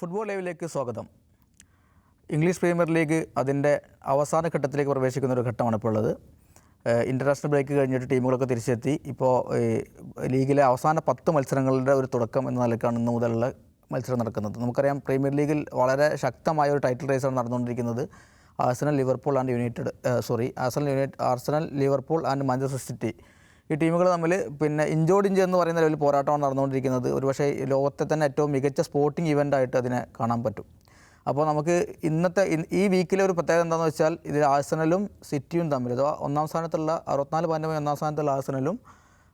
Football ലൈവിലേക്ക് സ്വാഗതം. English premier league അതിന്റെ അവസാന ഘട്ടത്തിലേക്ക് പ്രവേശിക്കുന്ന ഒരു ഘട്ടമാണ് ഇപ്പോൾ ഉള്ളത്. ഇന്റർനാഷണൽ ബ്രേക്ക് കഴിഞ്ഞിട്ട് ടീമുകളൊക്കെ തിരിച്ചെത്തി. ഇപ്പോൾ ലീഗിലെ അവസാന പത്ത് മത്സരങ്ങളുടെ ഒരു തുടക്കം എന്ന നിലക്കാണ് ഇന്ന് മുതലുള്ള മത്സരം നടക്കുന്നത്. നമുക്കറിയാം പ്രീമിയർ ലീഗിൽ വളരെ ശക്തമായ ഒരു ടൈറ്റിൽ റേസാണ് നടന്നുകൊണ്ടിരിക്കുന്നത്. Arsenal Liverpool and United sorry Arsenal United Arsenal Liverpool and Manchester City ഈ ടീമുകൾ തമ്മിൽ പിന്നെ ഇഞ്ചോട് ഇഞ്ച് എന്ന് പറയുന്ന ലെവലിൽ പോരാട്ടമാണ് നടന്നുകൊണ്ടിരിക്കുന്നത്. ഒരുപക്ഷെ ലോകത്തെ തന്നെ ഏറ്റവും മികച്ച സ്പോർട്ടിംഗ് ഇവന്റ് ആയിട്ട് അതിനെ കാണാൻ പറ്റും. അപ്പോൾ നമുക്ക് ഇന്നത്തെ ഈ വീക്കിലെ ഒരു പ്രത്യേകത എന്താണെന്ന് വെച്ചാൽ ഇതിൽ ആഴ്സണലും സിറ്റിയും തമ്മിൽ അഥവാ ഒന്നാം സ്ഥാനത്തുള്ള അറുപത്തിനാല് പോയിന്റുമായി ഒന്നാം സ്ഥാനത്തുള്ള ആഴ്സണലും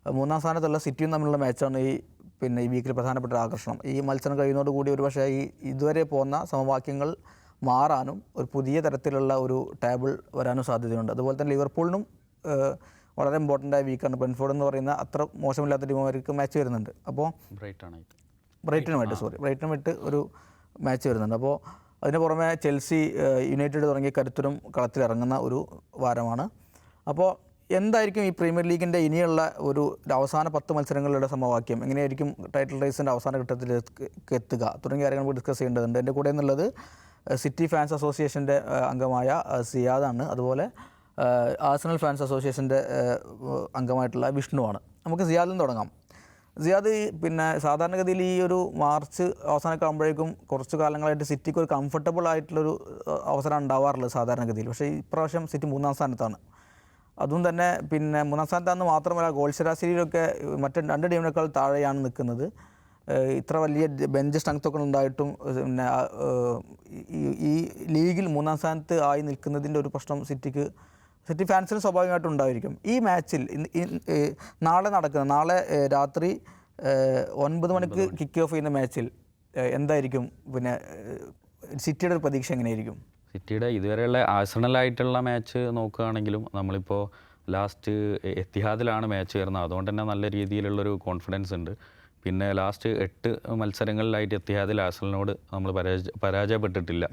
മൂന്നാം സ്ഥാനത്തുള്ള സിറ്റിയും തമ്മിലുള്ള മാച്ചാണ് ഈ പിന്നെ ഈ വീക്കിൽ പ്രധാനപ്പെട്ട ആകർഷണം. ഈ മത്സരം കഴിയുന്നതോടുകൂടി ഒരു പക്ഷേ ഈ ഇതുവരെ പോകുന്ന സമവാക്യങ്ങൾ മാറാനും ഒരു പുതിയ തരത്തിലുള്ള ഒരു ടേബിൾ വരാനും സാധ്യതയുണ്ട്. അതുപോലെ തന്നെ ലിവർപൂളിനും വളരെ ഇമ്പോർട്ടന്റ് ആയ വീക്കാണ് ബ്രൻഫോർഡ് എന്ന് പറയുന്ന അത്ര മോശമില്ലാത്ത ടീമുമാർക്ക് മാച്ച് വരുന്നുണ്ട്. അപ്പോൾ ബ്രൈറ്റ് ആണ് ഇത് ബ്രൈറ്റനുമായിട്ട് സോറി ബ്രൈറ്റനുമായിട്ട് ഒരു മാച്ച് വരുന്നുണ്ട്. അപ്പോൾ അതിന് പുറമെ ചെൽസി യുണൈറ്റഡ് തുടങ്ങിയ കരുത്തരും കളത്തിലിറങ്ങുന്ന ഒരു വാരമാണ്. അപ്പോൾ എന്തായിരിക്കും ഈ പ്രീമിയർ ലീഗിന്റെ ഇനിയുള്ള ഒരു അവസാന പത്ത് മത്സരങ്ങളുടെ സമവാക്യം? എങ്ങനെയായിരിക്കും ടൈറ്റിൽ റേസിന്റെ അവസാന ഘട്ടത്തിലേക്ക് എത്തുക? തുടങ്ങിയ കാര്യങ്ങൾ നമുക്ക് ഡിസ്കസ് ചെയ്യേണ്ടതുണ്ട്. എന്റെ കൂടെ എന്നുള്ളത് സിറ്റി ഫാൻസ് അസോസിയേഷന്റെ അംഗമായ സിയാദാണ് അതുപോലെ ആഴ്സണൽ ഫാൻസ് അസോസിയേഷന്റെ അംഗമായിട്ടുള്ള വിഷ്ണുവാണ്. നമുക്ക് സിയാദിൽ നിന്ന് തുടങ്ങാം. സിയാദ് പിന്നെ സാധാരണഗതിയിൽ ഈ ഒരു മാർച്ച് അവസാനമൊക്കെ ആകുമ്പോഴേക്കും കുറച്ച് കാലങ്ങളായിട്ട് സിറ്റിക്ക് ഒരു കംഫർട്ടബിൾ ആയിട്ടുള്ളൊരു അവസരം ഉണ്ടാവാറുള്ളത് സാധാരണഗതിയിൽ. പക്ഷേ ഇപ്രാവശ്യം സിറ്റി മൂന്നാം സ്ഥാനത്താണ്. അതും തന്നെ പിന്നെ മൂന്നാം സ്ഥാനത്താണെന്ന് മാത്രമല്ല ഗോൾ ശരാശരിയിലൊക്കെ മറ്റ് രണ്ട് ടീമിനേക്കാൾ താഴെയാണ് നിൽക്കുന്നത്. ഇത്ര വലിയ ബെഞ്ച് സ്ട്രെങ്ത് ഒക്കെ ഉണ്ടായിട്ടും പിന്നെ ഈ ലീഗിൽ മൂന്നാം സ്ഥാനത്ത് ആയി നിൽക്കുന്നതിന്റെ ഒരു പ്രശ്നം സിറ്റിക്ക് സിറ്റി ഫാൻസിന് സ്വാഭാവികമായിട്ടും ഉണ്ടായിരിക്കും. ഈ മാച്ചിൽ നാളെ നടക്കുന്ന നാളെ രാത്രി ഒൻപത് മണിക്ക് കിക്ക് ഓഫ് ചെയ്യുന്ന മാച്ചിൽ എന്തായിരിക്കും? പിന്നെ സിറ്റിയുടെ ഒരു പ്രതീക്ഷ എങ്ങനെയായിരിക്കും? സിറ്റിയുടെ ഇതുവരെയുള്ള ആഴ്സണലായിട്ടുള്ള മാച്ച് നോക്കുകയാണെങ്കിലും നമ്മളിപ്പോൾ ലാസ്റ്റ് എത്തിഹാദിലാണ് മാച്ച് വരുന്നത്. അതുകൊണ്ട് തന്നെ നല്ല രീതിയിലുള്ളൊരു കോൺഫിഡൻസ് ഉണ്ട്. പിന്നെ ലാസ്റ്റ് എട്ട് മത്സരങ്ങളിലായിട്ട് എത്തിഹാദിൽ ആസലിനോട് നമ്മൾ പരാജ പരാജയപ്പെട്ടിട്ടില്ല.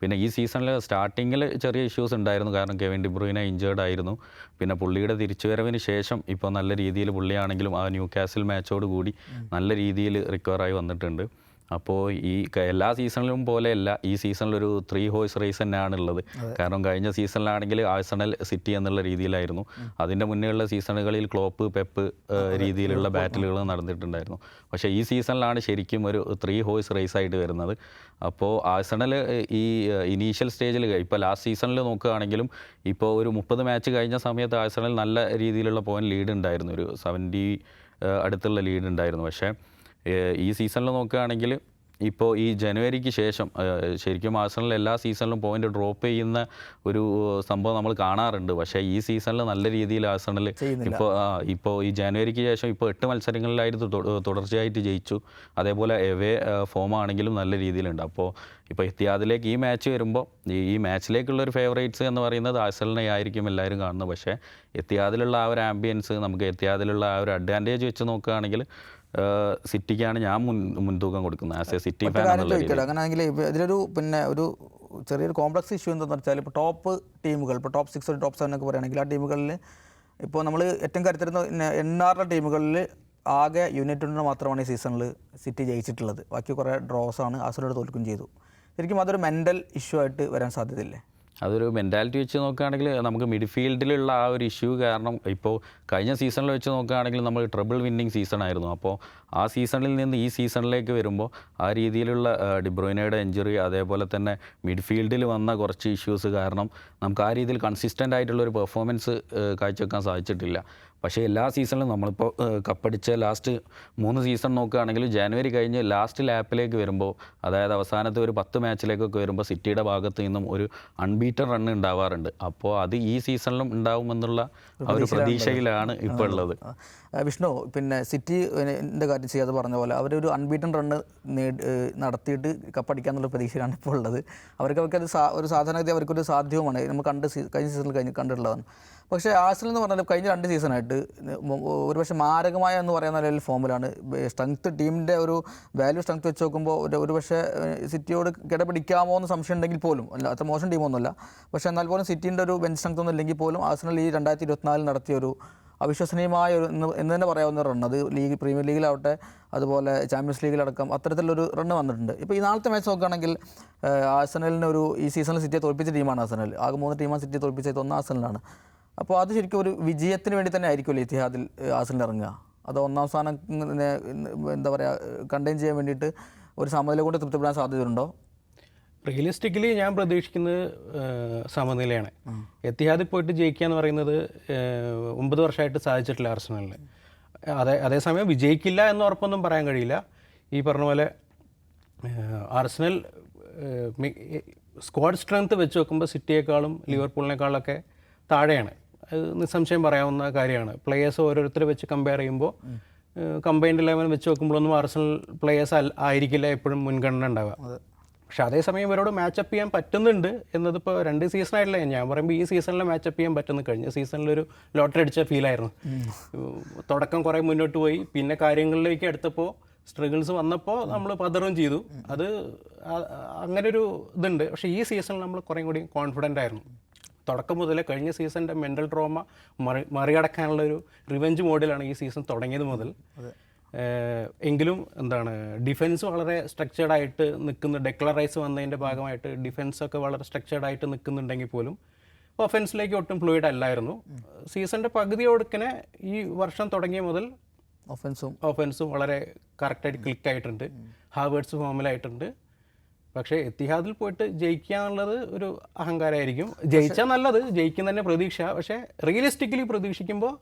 പിന്നെ ഈ സീസണിൽ സ്റ്റാർട്ടിങ്ങിൽ ചെറിയ ഇഷ്യൂസ് ഉണ്ടായിരുന്നു. കാരണം കെവിൻ ഡിബ്രൂയിനെ ഇഞ്ചേർഡ് ആയിരുന്നു. പിന്നെ പുള്ളിയുടെ തിരിച്ചുവരവിന് ശേഷം ഇപ്പോൾ നല്ല രീതിയിൽ പുള്ളിയാണെങ്കിലും ആ ന്യൂ കാസിൽ മാച്ചോട് കൂടി നല്ല രീതിയിൽ റിക്കവറായി വന്നിട്ടുണ്ട്. അപ്പോൾ ഈ എല്ലാ സീസണിലും പോലെയല്ല ഈ സീസണിലൊരു ത്രീ ഹോഴ്സ് റേസ് തന്നെയാണ് ഉള്ളത് കാരണം കഴിഞ്ഞ സീസണിലാണെങ്കിൽ ആഴ്സണൽ സിറ്റി എന്നുള്ള രീതിയിലായിരുന്നു. അതിന്റെ മുന്നേയുള്ള സീസണുകളിൽ ക്ലോപ്പ് പെപ്പ് രീതിയിലുള്ള ബാറ്റിലുകൾ നടന്നിട്ടുണ്ടായിരുന്നു. പക്ഷേ ഈ സീസണിലാണ് ശരിക്കും ഒരു ത്രീ ഹോഴ്സ് റേസ് ആയിട്ട് വരുന്നത്. അപ്പോൾ ആഴ്സണൽ ഈ ഇനീഷ്യൽ സ്റ്റേജിൽ ഇപ്പോൾ ലാസ്റ്റ് സീസണിൽ നോക്കുകയാണെങ്കിലും ഇപ്പോൾ ഒരു മുപ്പത് മാച്ച് കഴിഞ്ഞ സമയത്ത് ആഴ്സണൽ നല്ല രീതിയിലുള്ള പോയിന്റ് ലീഡ് ഉണ്ടായിരുന്നു. ഒരു സെവന്റി അടുത്തുള്ള ലീഡ് ഉണ്ടായിരുന്നു. പക്ഷേ ഈ സീസണിൽ നോക്കുകയാണെങ്കിൽ ഇപ്പോൾ ഈ ജനുവരിക്ക് ശേഷം ശരിക്കും ആഴ്സണൽ എല്ലാ സീസണിലും പോയിന്റ് ഡ്രോപ്പ് ചെയ്യുന്ന ഒരു സംഭവം നമ്മൾ കാണാറുണ്ട്. പക്ഷേ ഈ സീസണിൽ നല്ല രീതിയിൽ ആഴ്സണൽ ഇപ്പോൾ ഇപ്പോൾ ഈ ജനുവരിക്ക് ശേഷം ഇപ്പോൾ എട്ട് മത്സരങ്ങളിലായിരുന്നു തുടർച്ചയായിട്ട് ജയിച്ചു. അതേപോലെ എവേ ഫോം ആണെങ്കിലും നല്ല രീതിയിലുണ്ട്. അപ്പോൾ ഇപ്പോൾ എത്തിയാദിലേക്ക് ഈ മാച്ച് വരുമ്പോൾ ഈ മാച്ചിലേക്കുള്ളൊരു മാച്ചിലേക്കുള്ള ഒരു ഫേവറേറ്റ്സ് എന്ന് പറയുന്നത് ആഴ്സണലിനെ ആയിരിക്കും എല്ലാവരും കാണുന്നത്. പക്ഷേ എത്തിയാദിലുള്ള ആ ഒരു ആംബിയൻസ് നമുക്ക് എത്തിയാദിലുള്ള ആ ഒരു അഡ്വാന്റേജ് വെച്ച് നോക്കുകയാണെങ്കിൽ സിറ്റിക്കാണ് ഞാൻ മുൻ മുൻതൂക്കം കൊടുക്കുന്നത്. ആസ് എ സിറ്റി ഫാൻ അങ്ങനെയാണെങ്കിൽ ഇതിലൊരു പിന്നെ ഒരു ചെറിയൊരു കോംപ്ലക്സ് ഇഷ്യൂ എന്താണെന്ന് വെച്ചാൽ ഇപ്പോൾ ടോപ്പ് ടീമുകൾ ഇപ്പോൾ ടോപ്പ് സിക്സ് ടോപ്പ് സെവൻ ഒക്കെ പറയുകയാണെങ്കിൽ ആ ടീമുകളിൽ ഇപ്പോൾ നമ്മൾ ഏറ്റവും കരുത്തരുന്ന എണ്ണാറുടെ ടീമുകളിൽ ആകെ യുണൈറ്റഡിന് മാത്രമാണ് ഈ സീസണിൽ സിറ്റി ജയിച്ചിട്ടുള്ളത്. ബാക്കി കുറേ ഡ്രോസാണ് ആണ് ആസുരോട് തോൽക്കുകയും ചെയ്തു. ശരിക്കും അതൊരു മെന്റൽ ഇഷ്യൂ ആയിട്ട് വരാൻ സാധ്യതയില്ലേ? അതൊരു മെന്റാലിറ്റി വെച്ച് നോക്കുകയാണെങ്കിൽ നമുക്ക് മിഡ്ഫീൽഡിലുള്ള ആ ഒരു ഇഷ്യൂ കാരണം ഇപ്പോൾ കഴിഞ്ഞ സീസണിൽ വെച്ച് നോക്കുകയാണെങ്കിൽ നമ്മൾ ട്രിബിൾ വിന്നിങ് സീസൺ ആയിരുന്നു. അപ്പോൾ ആ സീസണിൽ നിന്ന് ഈ സീസണിലേക്ക് വരുമ്പോൾ ആ രീതിയിലുള്ള ഡിബ്രോയിനയുടെ എഞ്ചുറി അതേപോലെ തന്നെ മിഡ്ഫീൽഡിൽ വന്ന കുറച്ച് ഇഷ്യൂസ് കാരണം നമുക്ക് ആ രീതിയിൽ കൺസിസ്റ്റന്റ് ആയിട്ടുള്ള ഒരു പെർഫോമൻസ് കാഴ്ചവെക്കാൻ സാധിച്ചിട്ടില്ല. പക്ഷേ എല്ലാ സീസണിലും നമ്മളിപ്പോൾ കപ്പടിച്ച ലാസ്റ്റ് മൂന്ന് സീസൺ നോക്കുകയാണെങ്കിൽ ജനുവരി കഴിഞ്ഞ് ലാസ്റ്റ് ലാപ്പിലേക്ക് വരുമ്പോൾ അതായത് അവസാനത്തെ ഒരു പത്ത് മാച്ചിലേക്കൊക്കെ വരുമ്പോൾ സിറ്റിയുടെ ഭാഗത്ത് നിന്നും ഒരു അൺബീറ്റർ റൺ ഉണ്ടാവാറുണ്ട്. അപ്പോൾ അത് ഈ സീസണിലും ഉണ്ടാവുമെന്നുള്ള ഒരു പ്രതീക്ഷയിലാണ് ഇപ്പോൾ ഉള്ളത്. വിഷ്ണു പിന്നെ സിറ്റി എന്റെ കാര്യം ചെയ്യാതെ പറഞ്ഞ പോലെ അവരൊരു അൺബീറ്റൻ റണ്ണ് നടത്തിയിട്ട് കപ്പടിക്കാന്നുള്ള പ്രതീക്ഷയിലാണ് ഇപ്പോൾ ഉള്ളത്. അവർക്ക് അവർക്കത് സാ ഒരു സാധാരണഗതി അവർക്കൊരു സാധ്യവുമാണ്. നമ്മൾ കണ്ട് കഴിഞ്ഞ സീസണിൽ കഴിഞ്ഞ് കണ്ടിട്ടുള്ളതാണ്. പക്ഷേ ആഴ്സണൽ എന്ന് പറഞ്ഞാൽ കഴിഞ്ഞ രണ്ട് സീസണായിട്ട് ഒരുപക്ഷെ മാരകമായ എന്ന് പറയുന്ന നിലയിൽ ഫോമിലാണ് സ്ട്രെങ്ത് ടീമിന്റെ ഒരു വാല്യൂ സ്ട്രെങ്ത് വെച്ച് നോക്കുമ്പോൾ ഒരു ഒരുപക്ഷെ സിറ്റിയോട് കിടപിടിക്കാമോ എന്ന് സംശയം ഉണ്ടെങ്കിൽ പോലും അല്ല അത്ര മോശം ടീമൊന്നുമല്ല പക്ഷേ എന്നാൽ പോലും സിറ്റിന്റെ ഒരു ബെഞ്ച് സ്ട്രെങ്ത് ഒന്നും ഇല്ലെങ്കിൽ പോലും ആഴ്സണൽ ഈ രണ്ടായിരത്തി ഇരുപത്തിനാലിൽ നടത്തിയ ഒരു അവിശ്വസനീയമായ ഒരു എന്ന് തന്നെ പറയാവുന്ന റൺ അത് ലീഗ് പ്രീമിയർ ലീഗിലാവട്ടെ അതുപോലെ ചാമ്പ്യൻസ് ലീഗിലടക്കം അത്തരത്തിലൊരു റണ്ണ് വന്നിട്ടുണ്ട്. ഇപ്പോൾ ഈ നാളത്തെ മാച്ച് നോക്കുകയാണെങ്കിൽ ആഴ്സണലിന് ഒരു ഈ സീസണിൽ സിറ്റിയെ തോൽപ്പിച്ച ടീമാണ് ആഴ്സണൽ ആകെ മൂന്ന് ടീമാണ് സിറ്റിയെ തോൽപ്പിച്ചത്. ഒന്ന് ആഴ്സണലാണ് അപ്പോൾ അത് ശരിക്കും ഒരു വിജയത്തിന് വേണ്ടി തന്നെ ആയിരിക്കുമല്ലോ ഇത്തിഹാദിൽ ഏഹ്, ഇറങ്ങുക. അത് ഒന്നാം സ്ഥാനം എന്താ പറയുക കണ്ടെയ്ൻ ചെയ്യാൻ വേണ്ടിയിട്ട് ഒരു സമനില കൊണ്ട് തൃപ്തിപ്പെടാൻ സാധ്യതയുണ്ടോ? റിയലിസ്റ്റിക്കലി ഞാൻ പ്രതീക്ഷിക്കുന്നത് സമനിലയാണ്. എത്തിഹാദിൽ പോയിട്ട് ജയിക്കുക എന്ന് പറയുന്നത് ഒമ്പത് വർഷമായിട്ട് സാധിച്ചിട്ടില്ല ആർസണലിന് അതേ അതേസമയം വിജയിക്കില്ല എന്ന് ഉറപ്പൊന്നും പറയാൻ കഴിയില്ല. ഈ പറഞ്ഞ പോലെ ആർസണൽ സ്ക്വാഡ് സ്ട്രെങ്ത് വെച്ച് നോക്കുമ്പോൾ സിറ്റിയേക്കാളും ലിവർപൂളിനേക്കാളൊക്കെ താഴെയാണ്. നിസ്സംശയം പറയാവുന്ന കാര്യമാണ്. പ്ലേയേഴ്സ് ഓരോരുത്തരെ വെച്ച് കമ്പയർ ചെയ്യുമ്പോൾ കമ്പൈൻഡ് ഇലവൻ വെച്ച് നോക്കുമ്പോഴൊന്നും ആർസണൽ പ്ലേയേഴ്സ് ആയിരിക്കില്ല എപ്പോഴും മുൻഗണന ഉണ്ടാവുക. പക്ഷെ അതേസമയം ഇവരോട് മാച്ചപ്പ് ചെയ്യാൻ പറ്റുന്നുണ്ട് എന്നതിപ്പോൾ രണ്ട് സീസണായിട്ടില്ല ഞാൻ പറയുമ്പോൾ ഈ സീസണിൽ മാച്ചപ്പ് ചെയ്യാൻ പറ്റുന്നു. കഴിഞ്ഞ സീസണിൽ ഒരു ലോട്ടറി അടിച്ച ഫീലായിരുന്നു തുടക്കം കുറേ മുന്നോട്ട് പോയി. പിന്നെ കാര്യങ്ങളിലേക്ക് എടുത്തപ്പോൾ സ്ട്രഗിൾസ് വന്നപ്പോൾ നമ്മൾ പതറും ചെയ്തു. അത് അങ്ങനെ ഒരു ഇതുണ്ട്. പക്ഷേ ഈ സീസണിൽ നമ്മൾ കുറേ കൂടി കോൺഫിഡന്റ് ആയിരുന്നു. തുടക്കം മുതലേ കഴിഞ്ഞ സീസണിന്റെ മെന്റൽ ട്രോമ മറി മറികടക്കാനുള്ള ഒരു റിവെഞ്ച് മോഡിലാണ് ഈ സീസൺ തുടങ്ങിയത് മുതൽ. എങ്കിലും എന്താണ് ഡിഫൻസ് വളരെ സ്ട്രക്ചേർഡ് ആയിട്ട് നിൽക്കുന്ന. ഡെക്ലറൈസ് വന്നതിന്റെ ഭാഗമായിട്ട് ഡിഫൻസ് ഒക്കെ വളരെ സ്ട്രക്ചേർഡ് ആയിട്ട് നിൽക്കുന്നുണ്ടെങ്കിൽ പോലും ഒഫൻസിലേക്ക് ഒട്ടും ഫ്ലൂയിഡ് അല്ലായിരുന്നു. സീസണിന്റെ പകുതി ഒടുക്കനെ ഈ വർഷം തുടങ്ങിയ മുതൽ ഒഫൻസും ഒഫൻസും വളരെ കറക്റ്റായിട്ട് ക്ലിക്ക് ആയിട്ടുണ്ട്. ഹാവേർഡ്സ് ഫോമിലായിട്ടുണ്ട് പക്ഷേ എത്തിഹാദിൽ പോയിട്ട് ജയിക്കുക എന്നുള്ളത് ഒരു അഹങ്കാരമായിരിക്കും. ജയിച്ചാൽ നല്ലത് ജയിക്കുന്ന തന്നെ പ്രതീക്ഷ. പക്ഷേ റിയലിസ്റ്റിക്കലി പ്രതീക്ഷിക്കുമ്പോൾ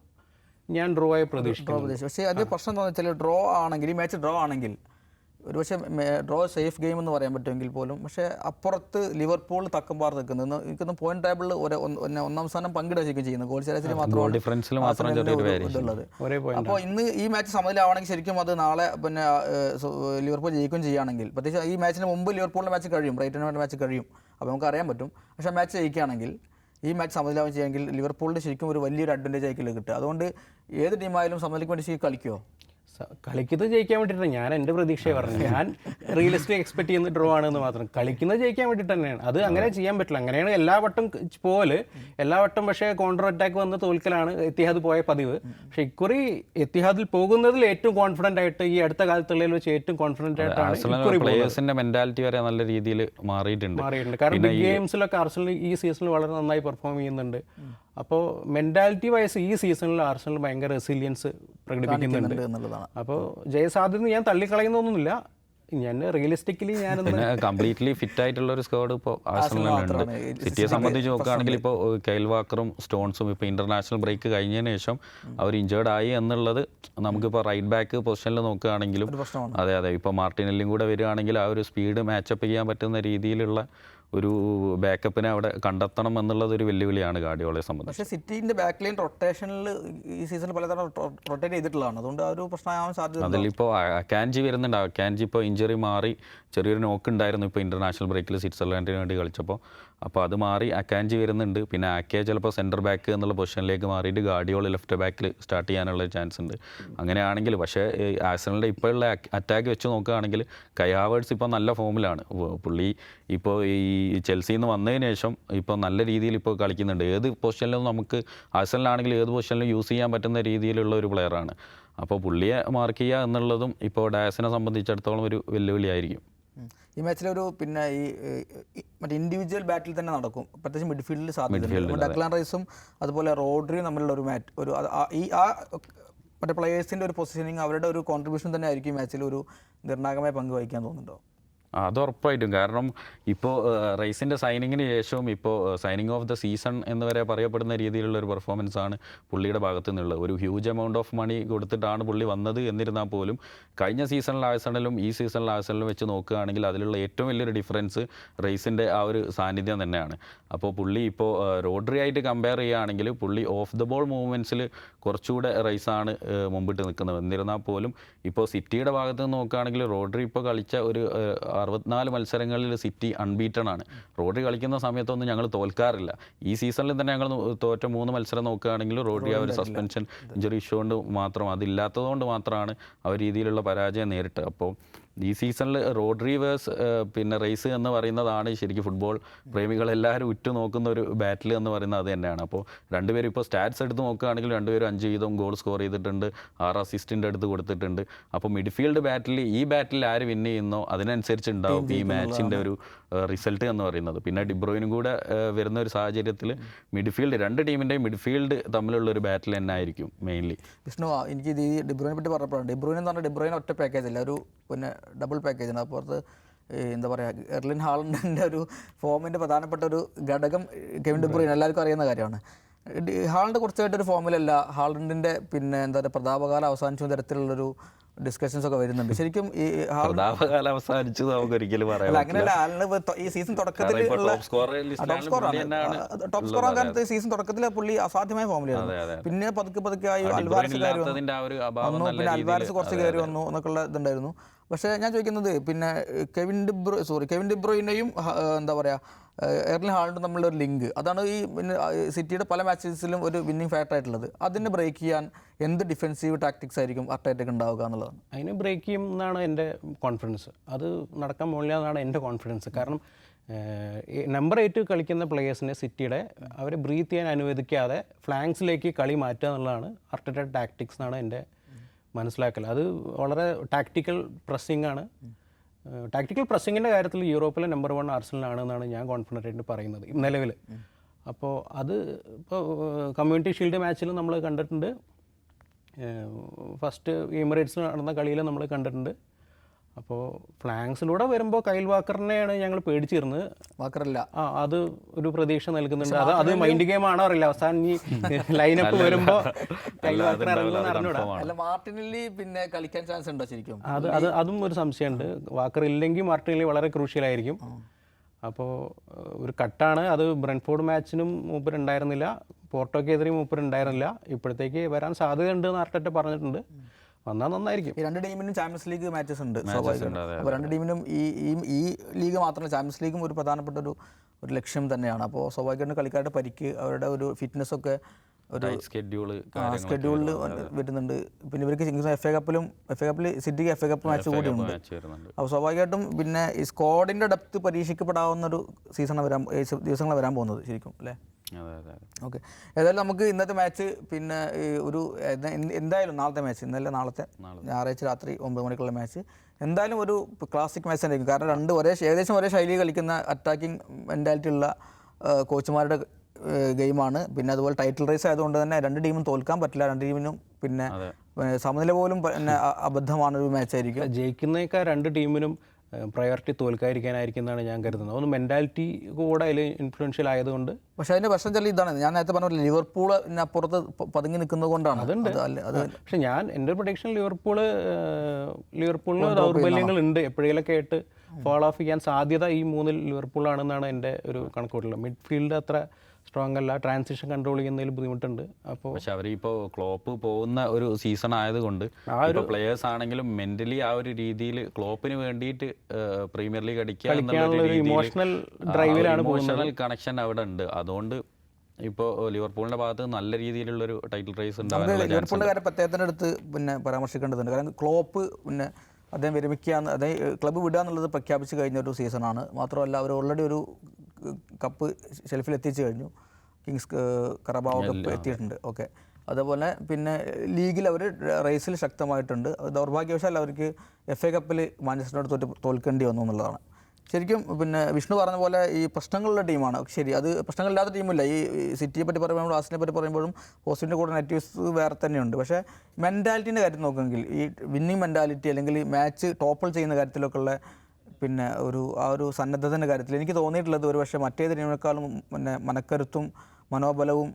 ഞാൻ ഡ്രോ ആയി പ്രതീക്ഷിക്കും പക്ഷേ അത് പ്രശ്നം എന്താണെന്ന് വെച്ചാൽ ഡ്രോ ആണെങ്കിൽ ഈ മാച്ച് ഡ്രോ ആണെങ്കിൽ ഒരു പക്ഷേ ഡ്രോ സേഫ് ഗെയിം എന്ന് പറയാൻ പറ്റുമെങ്കിൽ പോലും. പക്ഷേ അപ്പുറത്ത് ലിവർപൂൾ തക്കമ്പാർ പാർ നിൽക്കുന്നത് എനിക്കൊന്ന് പോയിന്റ് ടേബിളിൽ ഒരു ഒന്ന് സ്ഥാനം പങ്കിടുകയും ചെയ്യുന്നത് ഗോൾ ശരാശരി മാത്രമാണ് അപ്പോൾ ഇന്ന് ഈ മാച്ച് സമനിലാവണമെങ്കിൽ ശരിക്കും അത് നാളെ പിന്നെ ലിവർപൂൾ ജയിക്കുകയും ചെയ്യുകയാണെങ്കിൽ. പ്രത്യേകിച്ച് ഈ മാച്ചിന് മുമ്പ് ലിവർപൂളിന്റെ മാച്ച് കഴിയും. ബ്രൈറ്റനുമായിട്ട് മാച്ച് കഴിയും. അപ്പോൾ നമുക്ക് അറിയാൻ പറ്റും. പക്ഷേ മാച്ച് ജയിക്കുകയാണെങ്കിൽ ഈ മാച്ച് സമനിലാവും ചെയ്യുമെങ്കിൽ ലിവർപൂളിന് ശരിക്കും ഒരു വലിയൊരു അഡ്വാന്റേജ് ആയിരിക്കില്ല കിട്ടുക. അതുകൊണ്ട് ഏത് ടീമായാലും സമനിലയ്ക്ക് വേണ്ടി ശരിക്കും കളിക്കുമോ കളിക്കുന്നത് ജയിക്കാൻ വേണ്ടിയിട്ടാണ്. ഞാൻ എന്റെ പ്രതീക്ഷയെ പറഞ്ഞു. ഞാൻ റിയലിസ്റ്റിക് എക്സ്പെക്ട് ചെയ്യുന്ന ഡ്രോ ആണെന്ന് മാത്രം. കളിക്കുന്നത് ജയിക്കാൻ വേണ്ടിയിട്ട് തന്നെയാണ്. അത് അങ്ങനെ ചെയ്യാൻ പറ്റില്ല. അങ്ങനെയാണ് എല്ലാ വട്ടം പോലെ എല്ലാ വട്ടം പക്ഷേ കൗണ്ടർ അറ്റാക്ക് വന്ന് തോൽക്കലാണ് എത്തിഹാദ് പോയ പതിവ്. പക്ഷെ ഇക്കുറി എത്തിഹാദിൽ പോകുന്നതിൽ ഏറ്റവും കോൺഫിഡന്റ് ആയിട്ട് ഈ അടുത്ത കാലത്തുള്ളതിൽ വെച്ച് ഏറ്റവും കോൺഫിഡന്റ് ആയിട്ടാണ്. പ്ലേയേഴ്സിന്റെ മെന്റാലിറ്റി വരെ നല്ല രീതിയിൽ മാറിയിട്ടുണ്ട്. മാറിയിട്ടുണ്ട്. കാരണം ഗെയിംസിലൊക്കെ ആർസണൽ ഈ സീസണിൽ വളരെ നന്നായി പെർഫോം ചെയ്യുന്നുണ്ട്. അപ്പോൾ മെന്റാലിറ്റി വൈസ് ഈ സീസണിൽ ആർസണൽ ഭയങ്കര റെസിലിയൻസ് പ്രകടിപ്പിക്കുന്നുണ്ട്. എന്നുള്ളതാണ്. അപ്പോൾ ജയസാധ്യത ഞാൻ തള്ളിക്കളയുന്നൊന്നുമില്ല ഞാൻ റിയലിസ്റ്റിക്കലി ഞാൻ പിന്നെ കംപ്ലീറ്റ്ലി ഫിറ്റ് ആയിട്ടുള്ള ഒരു സ്ക്വാഡ് ഇപ്പോൾ ആഴ്സണലിനുണ്ട്. സിറ്റിയെ സംബന്ധിച്ച് നോക്കുകയാണെങ്കിൽ ഇപ്പോൾ കെയിൽ വാക്കറും സ്റ്റോൺസും ഇപ്പോൾ ഇന്റർനാഷണൽ ബ്രേക്ക് കഴിഞ്ഞതിന് ശേഷം അവർ ഇഞ്ചേർഡ് ആയി എന്നുള്ളത് നമുക്കിപ്പോൾ റൈറ്റ് ബാക്ക് പൊസിഷനിൽ നോക്കുകയാണെങ്കിലും അതെ അതെ. ഇപ്പോൾ മാർട്ടിനെല്ലും കൂടെ വരികയാണെങ്കിൽ ആ ഒരു സ്പീഡ് മാച്ചപ്പ് ചെയ്യാൻ പറ്റുന്ന രീതിയിലുള്ള ഒരു ബാക്കപ്പിനെ അവിടെ കണ്ടെത്തണം എന്നുള്ളത് ഒരു വെല്ലുവിളിയാണ് ഗാഡിയോളെ സംബന്ധിച്ച്. പക്ഷേ സിറ്റിന്റെ ബാക്ക് ലൈൻ റൊട്ടേഷനിൽ ഈ സീസണിൽ പലതരം റൊട്ടേറ്റ് ചെയ്തിട്ടുള്ളതാണ്. അതുകൊണ്ട് ആ ഒരു പ്രശ്നമാവാൻ സാധ്യത അതിലിപ്പോൾ അക്കാൻജി വരുന്നുണ്ട്. അക്കാൻജി ഇപ്പോൾ ഇഞ്ചറി മാറി ചെറിയൊരു നോക്ക് ഉണ്ടായിരുന്നു ഇപ്പോൾ ഇന്റർനാഷണൽ ബ്രേക്കിൽ സ്വിറ്റ്സർലാൻഡിന് വേണ്ടി കളിച്ചപ്പോൾ അപ്പോൾ അത് മാറി അക്കാൻജി വരുന്നുണ്ട്. പിന്നെ ആക്കെ ചിലപ്പോൾ സെന്റർ ബാക്ക് എന്നുള്ള പൊസിഷനിലേക്ക് മാറിയിട്ട് ഗാഡിയോൾ ലെഫ്റ്റ് ബാക്കിൽ സ്റ്റാർട്ട് ചെയ്യാനുള്ള ചാൻസ് ഉണ്ട്. അങ്ങനെയാണെങ്കിൽ പക്ഷേ ആഴ്സണലിന്റെ ഇപ്പോഴുള്ള അറ്റാക്ക് വെച്ച് നോക്കുകയാണെങ്കിൽ കയാവേഴ്സ് ഇപ്പോൾ നല്ല ഫോമിലാണ് പുള്ളി ഇപ്പോൾ ഈ ചെൽസിയിൽ നിന്ന് വന്നതിന് ശേഷം ഇപ്പോൾ നല്ല രീതിയിൽ ഇപ്പോൾ കളിക്കുന്നുണ്ട്. ഏത് പൊസിഷനിലും നമുക്ക് ആഴ്സണലാണെങ്കിൽ ഏത് പൊസിഷനിലും യൂസ് ചെയ്യാൻ പറ്റുന്ന രീതിയിലുള്ള ഒരു പ്ലെയറാണ് അപ്പോൾ പുള്ളിയെ മാർക്ക് ചെയ്യുക എന്നുള്ളതും ഇപ്പോൾ ഡയസിനെ സംബന്ധിച്ചിടത്തോളം ഒരു വെല്ലുവിളിയായിരിക്കും. ഈ മാച്ചിലൊരു പിന്നെ ഈ മറ്റേ ഇൻഡിവിജ്വൽ ബാറ്റിൽ തന്നെ നടക്കും. പ്രത്യേകിച്ച് മിഡ്ഫീൽഡിൽ സാധ്യത ഡക്ലാൻ റൈസും അതുപോലെ റോഡ്രിയും തമ്മിലുള്ള ഒരു മാറ്റ് ഒരു ഈ ആ മറ്റേ പ്ലെയേഴ്സിന്റെ ഒരു പൊസിഷനിങ് അവരുടെ ഒരു കോൺട്രിബ്യൂഷൻ തന്നെ ആയിരിക്കും ഈ മാച്ചിൽ ഒരു നിർണായകമായ പങ്ക് വഹിക്കാൻ തോന്നുന്നുണ്ടോ? അത് ഉറപ്പായിട്ടും കാരണം ഇപ്പോൾ റൈസിന്റെ സൈനിങ്ങിന് ശേഷവും ഇപ്പോൾ സൈനിങ് ഓഫ് ദ സീസൺ എന്ന് വരെ പറയപ്പെടുന്ന രീതിയിലുള്ള ഒരു പെർഫോമൻസ് ആണ് പുള്ളിയുടെ ഭാഗത്തു നിന്നുള്ളത് ഒരു ഹ്യൂജ് എമൗണ്ട് ഓഫ് മണി കൊടുത്തിട്ടാണ് പുള്ളി വന്നത് എന്നിരുന്നാൽ പോലും കഴിഞ്ഞ സീസണിൽ ആഴ്സണലും ഈ സീസണിൽ ആഴ്സണലും വെച്ച് നോക്കുകയാണെങ്കിൽ അതിലുള്ള ഏറ്റവും വലിയൊരു ഡിഫറൻസ് റൈസിന്റെ ആ ഒരു സാന്നിധ്യം തന്നെയാണ്. അപ്പോൾ പുള്ളി ഇപ്പോൾ റോഡറി ആയിട്ട് കമ്പയർ ചെയ്യുകയാണെങ്കിൽ പുള്ളി ഓഫ് ദ ബോൾ മൂവ്മെന്റ്സിൽ കുറച്ചുകൂടെ റൈസാണ് മുമ്പിട്ട് നിൽക്കുന്നത്. എന്നിരുന്നാൽ പോലും ഇപ്പോൾ സിറ്റിയുടെ ഭാഗത്ത് നിന്ന് നോക്കുകയാണെങ്കിൽ റോഡറി ഇപ്പോൾ കളിച്ച ഒരു അറുപത്തിനാല് മത്സരങ്ങളിൽ സിറ്റി അൺബീറ്റൺ ആണ്. റോഡറി കളിക്കുന്ന സമയത്തൊന്നും ഞങ്ങൾ തോൽക്കാറില്ല. ഈ സീസണിൽ തന്നെ ഞങ്ങൾ തോറ്റ മൂന്ന് മത്സരം നോക്കുകയാണെങ്കിൽ റോഡി ആ ഒരു സസ്പെൻഷൻ ഇഞ്ചുറി ഇഷ്യൂ കൊണ്ട് മാത്രം അതില്ലാത്തതുകൊണ്ട് മാത്രമാണ് ആ രീതിയിലുള്ള പരാജയം നേരിട്ട് അപ്പോൾ ഈ സീസണിൽ റോഡ് റീവേഴ്സ് പിന്നെ റേസ് എന്ന് പറയുന്നതാണ് ശരിക്കും ഫുട്ബോൾ പ്രേമികളെല്ലാവരും ഉറ്റുനോക്കുന്ന ഒരു ബാറ്റിൽ എന്ന് പറയുന്നത് അത് തന്നെയാണ്. അപ്പോൾ രണ്ടുപേരും ഇപ്പോൾ സ്റ്റാറ്റ്സ് എടുത്ത് നോക്കുകയാണെങ്കിൽ രണ്ടുപേരും അഞ്ച് വീതം ഗോൾ സ്കോർ ചെയ്തിട്ടുണ്ട് ആറ് അസിസ്റ്റിന്റെ അടുത്ത് കൊടുത്തിട്ടുണ്ട്. അപ്പോൾ മിഡ്ഫീൽഡ് ബാറ്റിൽ ഈ ബാറ്റിൽ ആര് വിൻ ചെയ്യുന്നോ അതിനനുസരിച്ച് ഉണ്ടാവും ഈ മാച്ചിന്റെ ഒരു റിസൾട്ട് എന്ന് പറയുന്നത്. പിന്നെ ഡിബ്രോയിനും കൂടെ വരുന്ന ഒരു സാഹചര്യത്തിൽ മിഡ്ഫീൽഡ് രണ്ട് ടീമിന്റെയും മിഡ്ഫീൽഡ് തമ്മിലുള്ള ഒരു ബാറ്റിൽ തന്നെ ആയിരിക്കും മെയിൻലി വിഷ്ണു എനിക്ക് ഇത് ഈ ഡിബ്രോയിനെ പറ്റി പറഞ്ഞപ്പോഴാണ്. ഡിബ്രോയിൻ എന്ന് പറഞ്ഞാൽ ഡിബ്രോയിൻ ഒറ്റ പാക്കേജ് അല്ല ഒരു പിന്നെ ഡബിൾ പാക്കേജ് ആണ്. അപ്പുറത്ത് എന്താ പറയുക എർലിൻ ഹാളണ്ടിന്റെ ഒരു ഫോമിന്റെ പ്രധാനപ്പെട്ട ഒരു ഘടകം കെവിൻ ഡിബ്രോയിൻ എല്ലാവർക്കും അറിയുന്ന കാര്യമാണ്. ഹാളിന്റെ കുറച്ചായിട്ടൊരു ഫോമിലല്ല ഹാളിന്റെ പിന്നെ എന്താ പറയുക പ്രതാപകാലം അവസാനിച്ച തരത്തിലുള്ളൊരു ഡിസ്കഷൻസ് ഒക്കെ വരുന്നുണ്ട്. ശരിക്കും ഈ പ്രതാപകാലം അവസാനിച്ചു നമുക്ക് ഒരിക്കലും പറയാം അങ്ങനെയല്ല ഹാളിന് ഈ സീസൺ തുടക്കത്തിൽ ടോപ്പ് സ്കോർ കാലത്ത് സീസൺ തുടക്കത്തിൽ പുള്ളി അസാധ്യമായ ഫോമിലായിരുന്നു പിന്നെ പതുക്കെ പതുക്കെ ആയി അൽവാരസ് കയറി വന്നു. പിന്നെ അൽവാരസ് കുറച്ച് കയറി വന്നു എന്നൊക്കെയുള്ള ഇതുണ്ടായിരുന്നു. പക്ഷേ ഞാൻ ചോദിക്കുന്നത് പിന്നെ Kevin De Bruyne sorry Kevin ഡിബ്രോയിനെയും എന്താ പറയുക എർലിൻ ഹാളിന്റെ തമ്മിലുള്ള ഒരു ലിങ്ക്. അതാണ് ഈ സിറ്റിയുടെ പല മാച്ചസിലും ഒരു വിന്നിങ് ഫാക്ടർ ആയിട്ടുള്ളത്. അതിനെ ബ്രേക്ക് ചെയ്യാൻ എന്ത് ഡിഫെൻസീവ് ടാക്ടിക്സ് ആയിരിക്കും അർട്ടേറ്റക്ക് ഉണ്ടാവുക എന്നുള്ളതാണ്? അതിനെ ബ്രേക്ക് ചെയ്യും എന്നാണ് എന്റെ കോൺഫിഡൻസ് അത് നടക്കാൻ പോകില്ല എന്നാണ് എന്റെ കോൺഫിഡൻസ് കാരണം നമ്പർ എയ്റ്റ് കളിക്കുന്ന പ്ലേയേഴ്സിനെ സിറ്റിയുടെ അവരെ ബ്രീത്ത് ചെയ്യാൻ അനുവദിക്കാതെ ഫ്ലാങ്സിലേക്ക് കളി മാറ്റുക എന്നുള്ളതാണ് അർട്ടറ്റ ടാക്ടിക്സ് എന്നാണ് എന്റെ മനസ്സിലാക്കൽ അത് വളരെ ടാക്ടിക്കൽ പ്രസ്സിംഗ് ആണ്. ടാക്ടിക്കൽ പ്രസിംഗിന്റെ കാര്യത്തിൽ യൂറോപ്പിലെ നമ്പർ വൺ ആർസണലാണ് എന്നാണ് ഞാൻ കോൺഫിഡന്റ് ആയിട്ട് പറയുന്നത് നിലവിൽ. അപ്പോൾ അത് ഇപ്പോൾ കമ്മ്യൂണിറ്റി ഷീൽഡ് മാച്ചിൽ നമ്മൾ കണ്ടിട്ടുണ്ട്. ഫസ്റ്റ് എമിറേറ്റ്സ് നടന്ന കളിയിൽ നമ്മൾ കണ്ടിട്ടുണ്ട്. അപ്പോൾ ഫ്ലാങ്സിലൂടെ വരുമ്പോൾ കൈൽ വാക്കറിനെയാണ് ഞങ്ങൾ പേടിച്ചിരുന്നത്. വാക്കറല്ല. ആ അത് ഒരു പ്രതീക്ഷ നൽകുന്നുണ്ട്. അത് അത് മൈൻഡ് ഗെയിം ആണോ അറിയില്ല. അവസാനം ഈ ലൈനപ്പ് വരുമ്പോൾ കൈൽ വാക്കർ ഇറങ്ങുമെന്ന് അറിഞ്ഞൂടാ. അല്ല മാർട്ടിനിലി പിന്നെ കളിക്കാൻ ചാൻസ് ഉണ്ടോ ശരിക്കും? അത് അത് അതും ഒരു സംശയമുണ്ട്. വാക്കർ ഇല്ലെങ്കിൽ മാർട്ടിനിലി വളരെ ക്രൂഷ്യലായിരിക്കും. അപ്പോൾ ഒരു കട്ടാണ്. അത് ബ്രൻഫോർഡ് മാച്ചിനും മൂപ്പർ ഉണ്ടായിരുന്നില്ല പോർട്ടോക്കെതിരെ മൂപ്പർ ഉണ്ടായിരുന്നില്ല ഇപ്പോഴത്തേക്ക് വരാൻ സാധ്യതയുണ്ട് എന്ന് ആർട്ടറ്റ പറഞ്ഞിട്ടുണ്ട്. വന്നാൽ നന്നായിരിക്കും. ഈ രണ്ട് ടീമിനും ചാമ്പ്യൻസ് ലീഗ് മാച്ചസ് ഉണ്ട് അപ്പോൾ രണ്ട് ടീമിനും ഈ ഈ ഈ ലീഗ് മാത്രമല്ല ചാമ്പ്യൻസ് ലീഗും ഒരു പ്രധാനപ്പെട്ട ഒരു ഒരു ലക്ഷ്യം തന്നെയാണ്. അപ്പോൾ സ്വാഭാവികമായിട്ടും കളിക്കാരുടെ പരിക്ക് അവരുടെ ഒരു ഫിറ്റ്നസ് ഒക്കെ ഒരു സ്കെഡ്യൂൾ സ്കെഡ്യൂളിൽ വരുന്നുണ്ട്. പിന്നെ ഇവർക്ക് എഫ് എ കപ്പിലും എഫ് എ കപ്പിൽ സിറ്റിക്ക് എഫ് എ കപ്പ് മാച്ച് കൂടി ഉണ്ട് അപ്പോൾ സ്വാഭാവികമായിട്ടും പിന്നെ ഈ സ്ക്വാഡിന്റെ ഡെപ്ത് പരീക്ഷിക്കപ്പെടാവുന്ന ഒരു സീസണാണ് വരാൻ ദിവസങ്ങളാണ് വരാൻ പോകുന്നത് ശരിക്കും അല്ലേ? ഓക്കെ ഏതായാലും നമുക്ക് ഇന്നത്തെ മാച്ച് പിന്നെ ഒരു എന്തായാലും നാളത്തെ മാച്ച് ഇന്നലെ നാളത്തെ ഞായറാഴ്ച രാത്രി ഒമ്പത് മണിക്കുള്ള മാച്ച് എന്തായാലും ഒരു ക്ലാസിക് മാച്ച് തന്നെയായിരിക്കും. കാരണം രണ്ട് ഒരേ ഏകദേശം ഒരേ ശൈലി കളിക്കുന്ന അറ്റാക്കിംഗ് മെന്റാലിറ്റി ഉള്ള കോച്ചുമാരുടെ ഗെയിമാണ്. പിന്നെ അതുപോലെ ടൈറ്റിൽ റേസ് ആയതുകൊണ്ട് തന്നെ രണ്ട് ടീമും തോൽക്കാൻ പറ്റില്ല. രണ്ട് ടീമിനും പിന്നെ സമനില പോലും പിന്നെ അബദ്ധമാണ് ഒരു മാച്ചായിരിക്കും ജയിക്കുന്നേക്കാൾ രണ്ട് ടീമിനും പ്രയോറിറ്റി തോൽക്കാതിരിക്കാനായിരിക്കും എന്നാണ് ഞാൻ കരുതുന്നത്. ഒന്ന് മെന്റാലിറ്റി കൂടെ അതിൽ ഇൻഫ്ലുവൻഷ്യൽ ആയതുകൊണ്ട് പക്ഷേ അതിന്റെ പ്രശ്നം വെച്ചാൽ ഇതാണ്. ഞാൻ നേരത്തെ പറഞ്ഞ ലിവർപൂൾ അപ്പുറത്ത് പതുങ്ങി നിൽക്കുന്നത് കൊണ്ടാണ്. അതുണ്ട്. പക്ഷെ ഞാൻ എന്റെ പ്രൊഡിക്ഷൻ ലിവർപൂൾ ലിവർപൂളിന് ദൗർബല്യങ്ങൾ ഉണ്ട് എപ്പോഴേലൊക്കെ ആയിട്ട് ഫോളോ ഓഫ് ചെയ്യാൻ സാധ്യത ഈ മൂന്നിൽ ലിവർപൂളാണെന്നാണ് എന്റെ ഒരു കണക്കുകൂട്ടൽ. മിഡ്ഫീൽഡ് അത്ര സ്ട്രോങ് അല്ല. ട്രാൻസിഷൻ കൺട്രോൾ ചെയ്യുന്നതിൽ ബുദ്ധിമുട്ടുണ്ട്. അപ്പോൾ പക്ഷെ അവരിപ്പോ ക്ലോപ്പ് പോകുന്ന ഒരു സീസൺ ആയതുകൊണ്ട് ആ ഒരു പ്ലേയേഴ്സ് ആണെങ്കിലും മെന്റലി ആ ഒരു രീതിയിൽ ക്ലോപ്പിന് വേണ്ടിയിട്ട് പ്രീമിയർ ലീഗ് അടിക്കുക ഒരു ഇമോഷണൽ ഡ്രൈവിലാണ് ഇമോഷണൽ കണക്ഷൻ അവിടെ ഉണ്ട്. അതുകൊണ്ട് ഇപ്പോൾ ലിവർപൂളിന്റെ ഭാഗത്ത് നല്ല രീതിയിലുള്ള ഒരു ടൈറ്റിൽ റേസ് ചാൻസ് ലിവർപൂളിന്റെ കാര്യം പ്രത്യേകത്തിന്റെ അടുത്ത് പിന്നെ പരാമർശിക്കേണ്ടതുണ്ട്. കാരണം ക്ലോപ്പ് പിന്നെ അദ്ദേഹം വിരമിക്കുക അതായത് അദ്ദേഹം ക്ലബ്ബ് വിടുക എന്നുള്ളത് പ്രഖ്യാപിച്ച് കഴിഞ്ഞ ഒരു സീസണാണ് മാത്രമല്ല അവർ ഓൾറെഡി ഒരു കപ്പ് ഷെൽഫിൽ എത്തിച്ചു കഴിഞ്ഞു. കിങ്സ് കറബാവ് കപ്പ് എത്തിയിട്ടുണ്ട്. ഓക്കെ. അതേപോലെ പിന്നെ ലീഗിൽ അവർ റേസിൽ ശക്തമായിട്ടുണ്ട്. ദൗർഭാഗ്യവശാൽ അവർക്ക് എഫ് എ കപ്പിൽ മാഞ്ചസ്റ്ററിനോട് തോറ്റ് തോൽക്കേണ്ടി വന്നു എന്നുള്ളതാണ്. ശരിക്കും പിന്നെ വിഷ്ണു പറഞ്ഞ പോലെ ഈ പ്രശ്നങ്ങളുള്ള ടീമാണ്. ശരി അത് പ്രശ്നങ്ങളില്ലാത്ത ടീമില്ല. ഈ സിറ്റിയെ പറ്റി പറയുമ്പോഴും ആസിനെ പറ്റി പറയുമ്പോഴും പോസിറ്റീവിന്റെ കൂടെ നെറ്റീവ്സ് വേറെ തന്നെയുണ്ട്. പക്ഷേ മെന്റാലിറ്റീന്റെ കാര്യം നോക്കുമെങ്കിൽ ഈ വിന്നിങ് മെന്റാലിറ്റി അല്ലെങ്കിൽ മാച്ച് ടോപ്പൾ ചെയ്യുന്ന കാര്യത്തിലൊക്കെ ഉള്ള പിന്നെ ഒരു ആ ഒരു സന്നദ്ധതന്റെ കാര്യത്തിൽ എനിക്ക് തോന്നിയിട്ടുള്ളത് ഒരു പക്ഷേ മറ്റേത് ടീമിനേക്കാളും പിന്നെ മനക്കരുത്തും മനോബലവും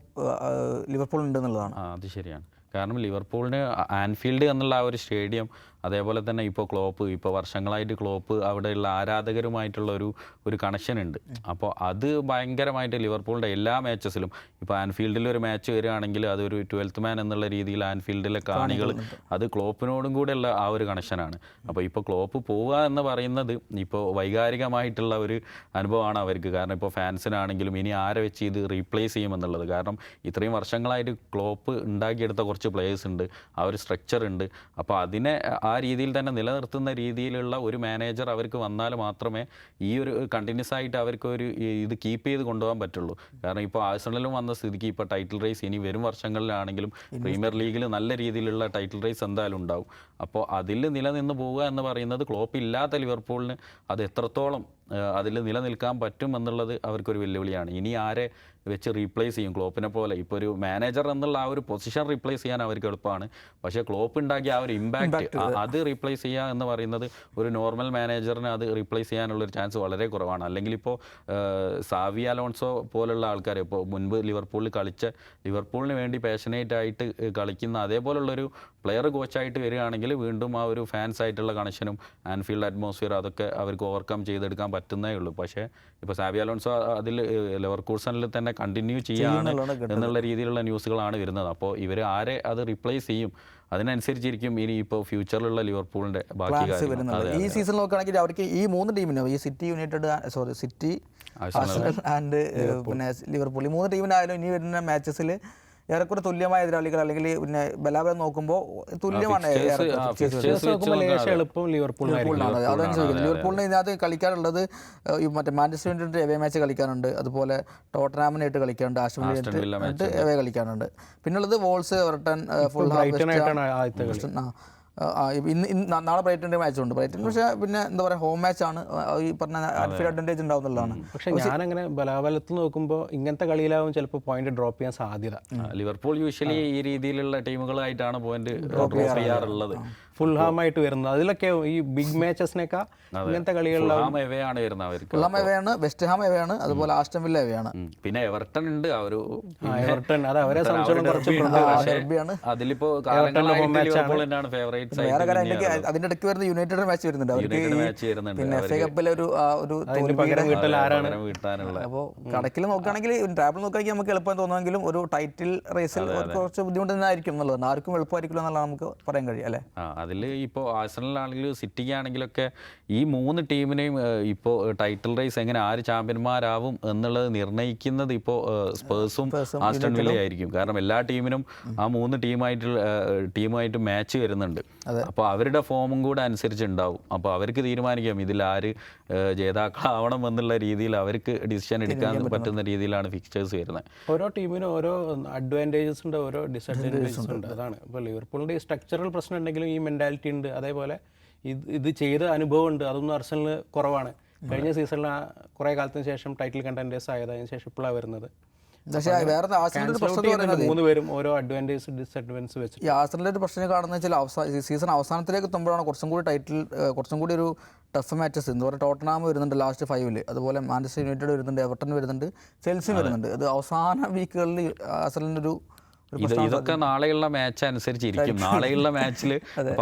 ലിവർപൂൾ ഉണ്ട് എന്നുള്ളതാണ് അത് ശരിയാണ്. കാരണം ലിവർപൂളിന് ആൻഫീൽഡ് എന്നുള്ള ആ ഒരു സ്റ്റേഡിയം അതേപോലെ തന്നെ ഇപ്പോൾ ക്ലോപ്പ് ഇപ്പോൾ വർഷങ്ങളായിട്ട് ക്ലോപ്പ് അവിടെയുള്ള ആരാധകരുമായിട്ടുള്ള ഒരു ഒരു കണക്ഷൻ ഉണ്ട്. അപ്പോൾ അത് ഭയങ്കരമായിട്ട് ലിവർപൂളിന്റെ എല്ലാ മാച്ചസിലും ഇപ്പോൾ ആൻഫീൽഡിൽ ഒരു മാച്ച് വരികയാണെങ്കിൽ അതൊരു ട്വൽത്ത് മാൻ എന്നുള്ള രീതിയിൽ ആൻഫീൽഡിലെ കാണികൾ അത് ക്ലോപ്പിനോടും കൂടെയുള്ള ആ ഒരു കണക്ഷനാണ് അപ്പോൾ ഇപ്പോൾ ക്ലോപ്പ് പോവുക എന്ന് പറയുന്നത് ഇപ്പോൾ വൈകാരികമായിട്ടുള്ള ഒരു അനുഭവമാണ് അവർക്ക്. കാരണം ഇപ്പോൾ ഫാൻസിനാണെങ്കിലും ഇനി ആരെ വെച്ച് ഇത് റീപ്ലേസ് ചെയ്യുമെന്നുള്ളത്. കാരണം ഇത്രയും വർഷങ്ങളായിട്ട് ക്ലോപ്പ് ഉണ്ടാക്കിയെടുത്ത കുറച്ച് പ്ലേയേഴ്സ് ഉണ്ട്. ആ ഒരു സ്ട്രക്ചർ ഉണ്ട്. അപ്പോൾ അതിനെ ആ രീതിയിൽ തന്നെ നിലനിർത്തുന്ന രീതിയിലുള്ള ഒരു മാനേജർ അവർക്ക് വന്നാൽ മാത്രമേ ഈ ഒരു കണ്ടിന്യൂസ് ആയിട്ട് അവർക്ക് ഒരു ഇത് കീപ്പ് ചെയ്ത് കൊണ്ടുപോകാൻ പറ്റുള്ളൂ. കാരണം ഇപ്പോൾ ആഴ്സണലും വന്ന സ്ഥിതിക്ക് ഇപ്പോൾ ടൈറ്റിൽ റേസ് ഇനി വരും വർഷങ്ങളിലാണെങ്കിലും പ്രീമിയർ ലീഗിൽ നല്ല രീതിയിലുള്ള ടൈറ്റിൽ റേസ് എന്തായാലും ഉണ്ടാവും. അപ്പോൾ അതിൽ നിലനിന്ന് പോവുക എന്ന് പറയുന്നത് ക്ലോപ്പ് ഇല്ലാത്ത ലിവർപൂളിന് അത് എത്രത്തോളം അതിൽ നിലനിൽക്കാൻ പറ്റും എന്നുള്ളത് അവർക്കൊരു വെല്ലുവിളിയാണ്. ഇനി ആരെ വെച്ച് റീപ്ലേസ് ചെയ്യും? ക്ലോപ്പിനെ പോലെ. ഇപ്പോൾ ഒരു മാനേജർ എന്നുള്ള ആ ഒരു പൊസിഷൻ റീപ്ലേസ് ചെയ്യാൻ അവർക്ക് എളുപ്പമാണ്. പക്ഷേ ക്ലോപ്പ് ഉണ്ടാക്കിയ ആ ഒരു ഇമ്പാക്റ്റ് അത് റീപ്ലേസ് ചെയ്യുക എന്ന് പറയുന്നത് ഒരു നോർമൽ മാനേജറിന് അത് റീപ്ലേസ് ചെയ്യാനുള്ള ഒരു ചാൻസ് വളരെ കുറവാണ്. അല്ലെങ്കിൽ ഇപ്പോൾ സാവി അലോൺസോ പോലുള്ള ആൾക്കാർ ഇപ്പോൾ മുൻപ് ലിവർപൂളിൽ കളിച്ച ലിവർപൂളിന് വേണ്ടി പാഷനേറ്റ് ആയിട്ട് കളിക്കുന്ന അതേപോലുള്ളൊരു പ്ലെയർ കോച്ചായിട്ട് വരികയാണെങ്കിൽ വീണ്ടും ആ ഒരു ഫാൻസ് ആയിട്ടുള്ള കണക്ഷനും ആൻഫീൽഡ് അറ്റ്മോസ്ഫിയർ അതൊക്കെ അവർക്ക് ഓവർകം ചെയ്തെടുക്കാൻ പറ്റുന്നേ ഉള്ളൂ. പക്ഷേ ഇപ്പോൾ സാബി അലോൺസോ അതിൽ ലെവർ കൂഴ്സണിൽ തന്നെ കണ്ടിന്യൂ ചെയ്യാണ് എന്നുള്ള രീതിയിലുള്ള ന്യൂസുകളാണ് വരുന്നത്. അപ്പോൾ ഇവർ ആരെ അത് റീപ്ലേസ് ചെയ്യും? അതിനനുസരിച്ചിരിക്കും ഇനി ഇപ്പോൾ ഫ്യൂച്ചറിലുള്ള ലിവർപൂളിന്റെ ബാക്കി ഈ സീസൺ നോക്കുകയാണെങ്കിൽ അവർക്ക് ഈ മൂന്ന് ടീമിനും ഈ City United sorry City and പിന്നെ ലിവർപൂൾ ഈ മൂന്ന് ടീമിനായാലും ഇനി വരുന്ന മാച്ചസിൽ ഏറെക്കുറെ തുല്യമായ എതിരാളികൾ അല്ലെങ്കിൽ പിന്നെ ബലാബലം നോക്കുമ്പോൾ തുല്യമാണ് അതാണ് ചോദിക്കുന്നത്. ലിവർപൂളിന് ഇതിനകത്ത് കളിക്കാനുള്ളത് മറ്റേ മാഞ്ചസ്റ്റർ യുണൈറ്റഡ് എവേ മാച്ച് കളിക്കാനുണ്ട്. അതുപോലെ ടോട്ടനാമിനായിട്ട് കളിക്കാനുണ്ട്. ആശുപത്രി ആശ്രമിനായിട്ട് എവേ കളിക്കാനുണ്ട്. പിന്നുള്ളത് വോൾസ് എവർട്ടൺ ഫുൾ ആ, ഇന്ന് ഇന്ന് നാളെ ബ്രൈറ്റന്റെ മാച്ച് ഉണ്ട്. ബ്രൈറ്റൺ പക്ഷേ പിന്നെ എന്താ പറയുക ഹോം മാച്ച് ആണ്. ഈ പറഞ്ഞ അഡ്ഫീൽഡ് അഡ്വാന്റേജ് ഉണ്ടാവുന്നുള്ളതാണ്. പക്ഷേ ഞാനങ്ങനെ ബലാബലത്തിൽ നോക്കുമ്പോൾ ഇങ്ങനത്തെ കളിയിലാവും ചിലപ്പോൾ പോയിന്റ് ഡ്രോപ്പ് ചെയ്യാൻ സാധ്യത. ലിവർപൂൾ യൂഷ്വലി ഈ രീതിയിലുള്ള ടീമുകളായിട്ടാണ് പോയിന്റ് ഡ്രോപ്പ് ചെയ്യാറുള്ളത്. ഫുൾ ഹാം ആയിട്ട് വരുന്നത്. അതിലൊക്കെ ഈ ബിഗ് മാച്ചസിനേക്കാൾ ഇങ്ങനത്തെ കളികളിലാണ് ഫുൾഹാം എവേ വരുന്നത് അവർക്ക്. എവയാണ് വെസ്റ്റ് ഹാം എവയാണ് അതുപോലെ ആസ്റ്റം വില്ല എവയാണ്. പിന്നെ എവർട്ടൺ ഉണ്ട് ആ ഒരു എവർട്ടൺ അത് അവരെ സംബന്ധിച്ചിടത്തോളം അതിലിപ്പോ ഫേവറേറ്റ്സ് വേറെ കാര്യം അതിന്റെ ഇടയ്ക്ക് വരുന്ന യുണൈറ്റഡ് മാച്ച് വരുന്നുണ്ട്. അവർക്ക് യുണൈറ്റഡ് മാച്ച് വരുന്നുണ്ട്. പിന്നെ എഫ് എ കപ്പിലെ ഒരു ഒരു അപ്പോൾ കടക്കിൽ നോക്കുകയാണെങ്കിൽ ട്രാവൽ നോക്കുകയാണെങ്കിൽ നമുക്ക് എളുപ്പം തോന്നുമെങ്കിലും ഒരു ടൈറ്റിൽ റേസിൽ കുറച്ച് ബുദ്ധിമുട്ട് തന്നെ ആയിരിക്കും എന്നുള്ളതാണ് ആർക്കും എളുപ്പമായിരിക്കില്ല എന്നുള്ളത് നമുക്ക് പറയാൻ കഴിയും അല്ലേ? അതിൽ ഇപ്പോൾ ആഴ്സണലാണെങ്കിലും സിറ്റിക്കാണെങ്കിലൊക്കെ ഈ മൂന്ന് ടീമിനെയും ഇപ്പോൾ ടൈറ്റിൽ റേസ് എങ്ങനെ ആര് ചാമ്പ്യന്മാരാവും എന്നുള്ളത് നിർണയിക്കുന്നത് ഇപ്പോൾ സ്പേഴ്സും ആസ്റ്റൺ വില്ലയായിരിക്കും കാരണം എല്ലാ ടീമിനും ആ മൂന്ന് ടീമായിട്ടുള്ള ടീമായിട്ട് മാച്ച് വരുന്നുണ്ട്. അപ്പോൾ അവരുടെ ഫോമും കൂടെ അനുസരിച്ചുണ്ടാവും. അപ്പോൾ അവർക്ക് തീരുമാനിക്കാം ഇതിൽ ആര് ജേതാക്കളാവണം എന്നുള്ള രീതിയിൽ അവർക്ക് ഡിസിഷൻ എടുക്കാൻ പറ്റുന്ന രീതിയിലാണ് ഫിക്സേഴ്സ് വരുന്നത്. ഓരോ ടീമിനും ഓരോ അഡ്വാന്റേജസ് ഉണ്ട് ഓരോ ഡിസഡ്വാന്റേജസ് ഉണ്ട്. അതാണ്. ഇപ്പോൾ ലിവർപൂളിന്റെ ഈ സ്ട്രക്ചറൽ പ്രശ്നം ഉണ്ടെങ്കിലും ഈ മെന്റാലിറ്റി ഉണ്ട്. അതേപോലെ ഇത് ഇത് ചെയ്ത അനുഭവം ഉണ്ട്. അതൊന്നും അർസനൽ കുറവാണ്. കഴിഞ്ഞ സീസണിൽ കുറേ കാലത്തിന് ശേഷം ടൈറ്റിൽ കണ്ടന്റേഴ്സ് ആയത് അതിന് ശേഷം ഇപ്പോഴാണ് വരുന്നത്. പക്ഷേ വേറെ മൂന്ന് പേരും ഓരോ അഡ്വാന്റേജ് ഡിസഡ്വാന്റേജ് വെച്ച് ഈ ആർസണലിന്റെ ഒരു പ്രശ്നം കാണുന്നത് വെച്ചാൽ അവസാന സീസൺ അവസാനത്തിലേക്ക് എത്തുമ്പോഴാണ് കുറച്ചും കൂടി ടൈറ്റിൽ കുറച്ചും കൂടി ഒരു ടഫ് മാച്ചസ് എന്ന് പറയുക ടോട്ടനാമ് വരുന്നുണ്ട് ലാസ്റ്റ് ഫൈവിൽ അതുപോലെ മാഞ്ചസ്റ്റർ യുണൈറ്റഡ് വരുന്നുണ്ട് എവർട്ടൺ വരുന്നുണ്ട് ചെൽസി വരുന്നുണ്ട്. അത് അവസാന വീക്കുകളിൽ ഒരു ഒരു ഇത് ഇതൊക്കെ നാളെയുള്ള മാച്ച് അനുസരിച്ചിരിക്കും. നാളെയുള്ള മാച്ചിൽ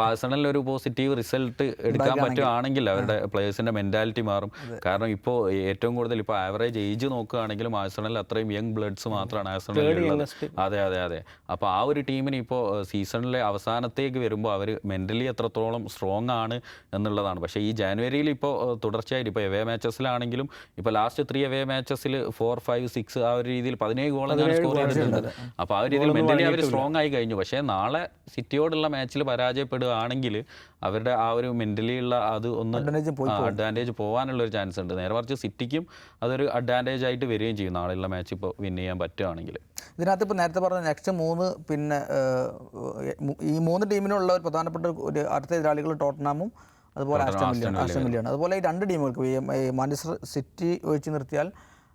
ആഴ്സണലിൽ ഒരു പോസിറ്റീവ് റിസൾട്ട് എടുക്കാൻ പറ്റുകയാണെങ്കിൽ അവരുടെ പ്ലേയേഴ്സിന്റെ മെന്റാലിറ്റി മാറും. കാരണം ഇപ്പോൾ ഏറ്റവും കൂടുതൽ ഇപ്പോൾ ആവറേജ് ഏജ് നോക്കുകയാണെങ്കിലും ആഴ്സണൽ അത്രയും യങ് ബ്ലഡ്സ് മാത്രമാണ് ആഴ്സണലിൽ അതെ അതെ അതെ. അപ്പോൾ ആ ഒരു ടീമിന് ഇപ്പോൾ സീസണിലെ അവസാനത്തേക്ക് വരുമ്പോൾ അവർ മെന്റലി എത്രത്തോളം സ്ട്രോങ് ആണ് എന്നുള്ളതാണ്. പക്ഷേ ഈ ജാനുവരിയിൽ ഇപ്പോൾ തുടർച്ചയായിട്ട് ഇപ്പോൾ എവേ മാച്ചസിലാണെങ്കിലും ഇപ്പോൾ ലാസ്റ്റ് ത്രീ എവേ മാച്ചസിൽ ഫോർ ഫൈവ് സിക്സ് ആ ഒരു രീതിയിൽ പതിനേഴ് ഗോളാണ് സ്കോർ ചെയ്തിട്ടുണ്ട്. അപ്പോൾ ആ ഒരു രീതിയിൽ മെന്റലി അവർ സ്ട്രോങ് ആയി കഴിഞ്ഞു. പക്ഷേ നാളെ സിറ്റിയോടുള്ള മാച്ചിൽ പരാജയപ്പെടുകയാണെങ്കിൽ അവരുടെ ആ ഒരു മെന്റലി ഉള്ള അത് ഒന്ന് അഡ്വാന്റേജ് പോകാനുള്ള ഒരു ചാൻസ് ഉണ്ട്. നേരെ മറിച്ച് സിറ്റിക്കും അതൊരു അഡ്വാന്റേജ് ആയിട്ട് വരികയും ചെയ്യും നാളെയുള്ള മാച്ച് ഇപ്പോൾ വിൻ ചെയ്യാൻ പറ്റുകയാണെങ്കിൽ. ഇതിനകത്ത് ഇപ്പോൾ നേരത്തെ പറഞ്ഞ നെക്സ്റ്റ് മൂന്ന് പിന്നെ ഈ മൂന്ന് ടീമിനുള്ള ഒരു പ്രധാനപ്പെട്ട ഒരു അടുത്ത എതിരാളികൾ ടോട്ടനാമും അതുപോലെ അതുപോലെ ഈ രണ്ട് ടീമുകൾക്ക് മാഞ്ചസ്റ്റർ സിറ്റി ഒഴിച്ചു നിർത്തിയാൽ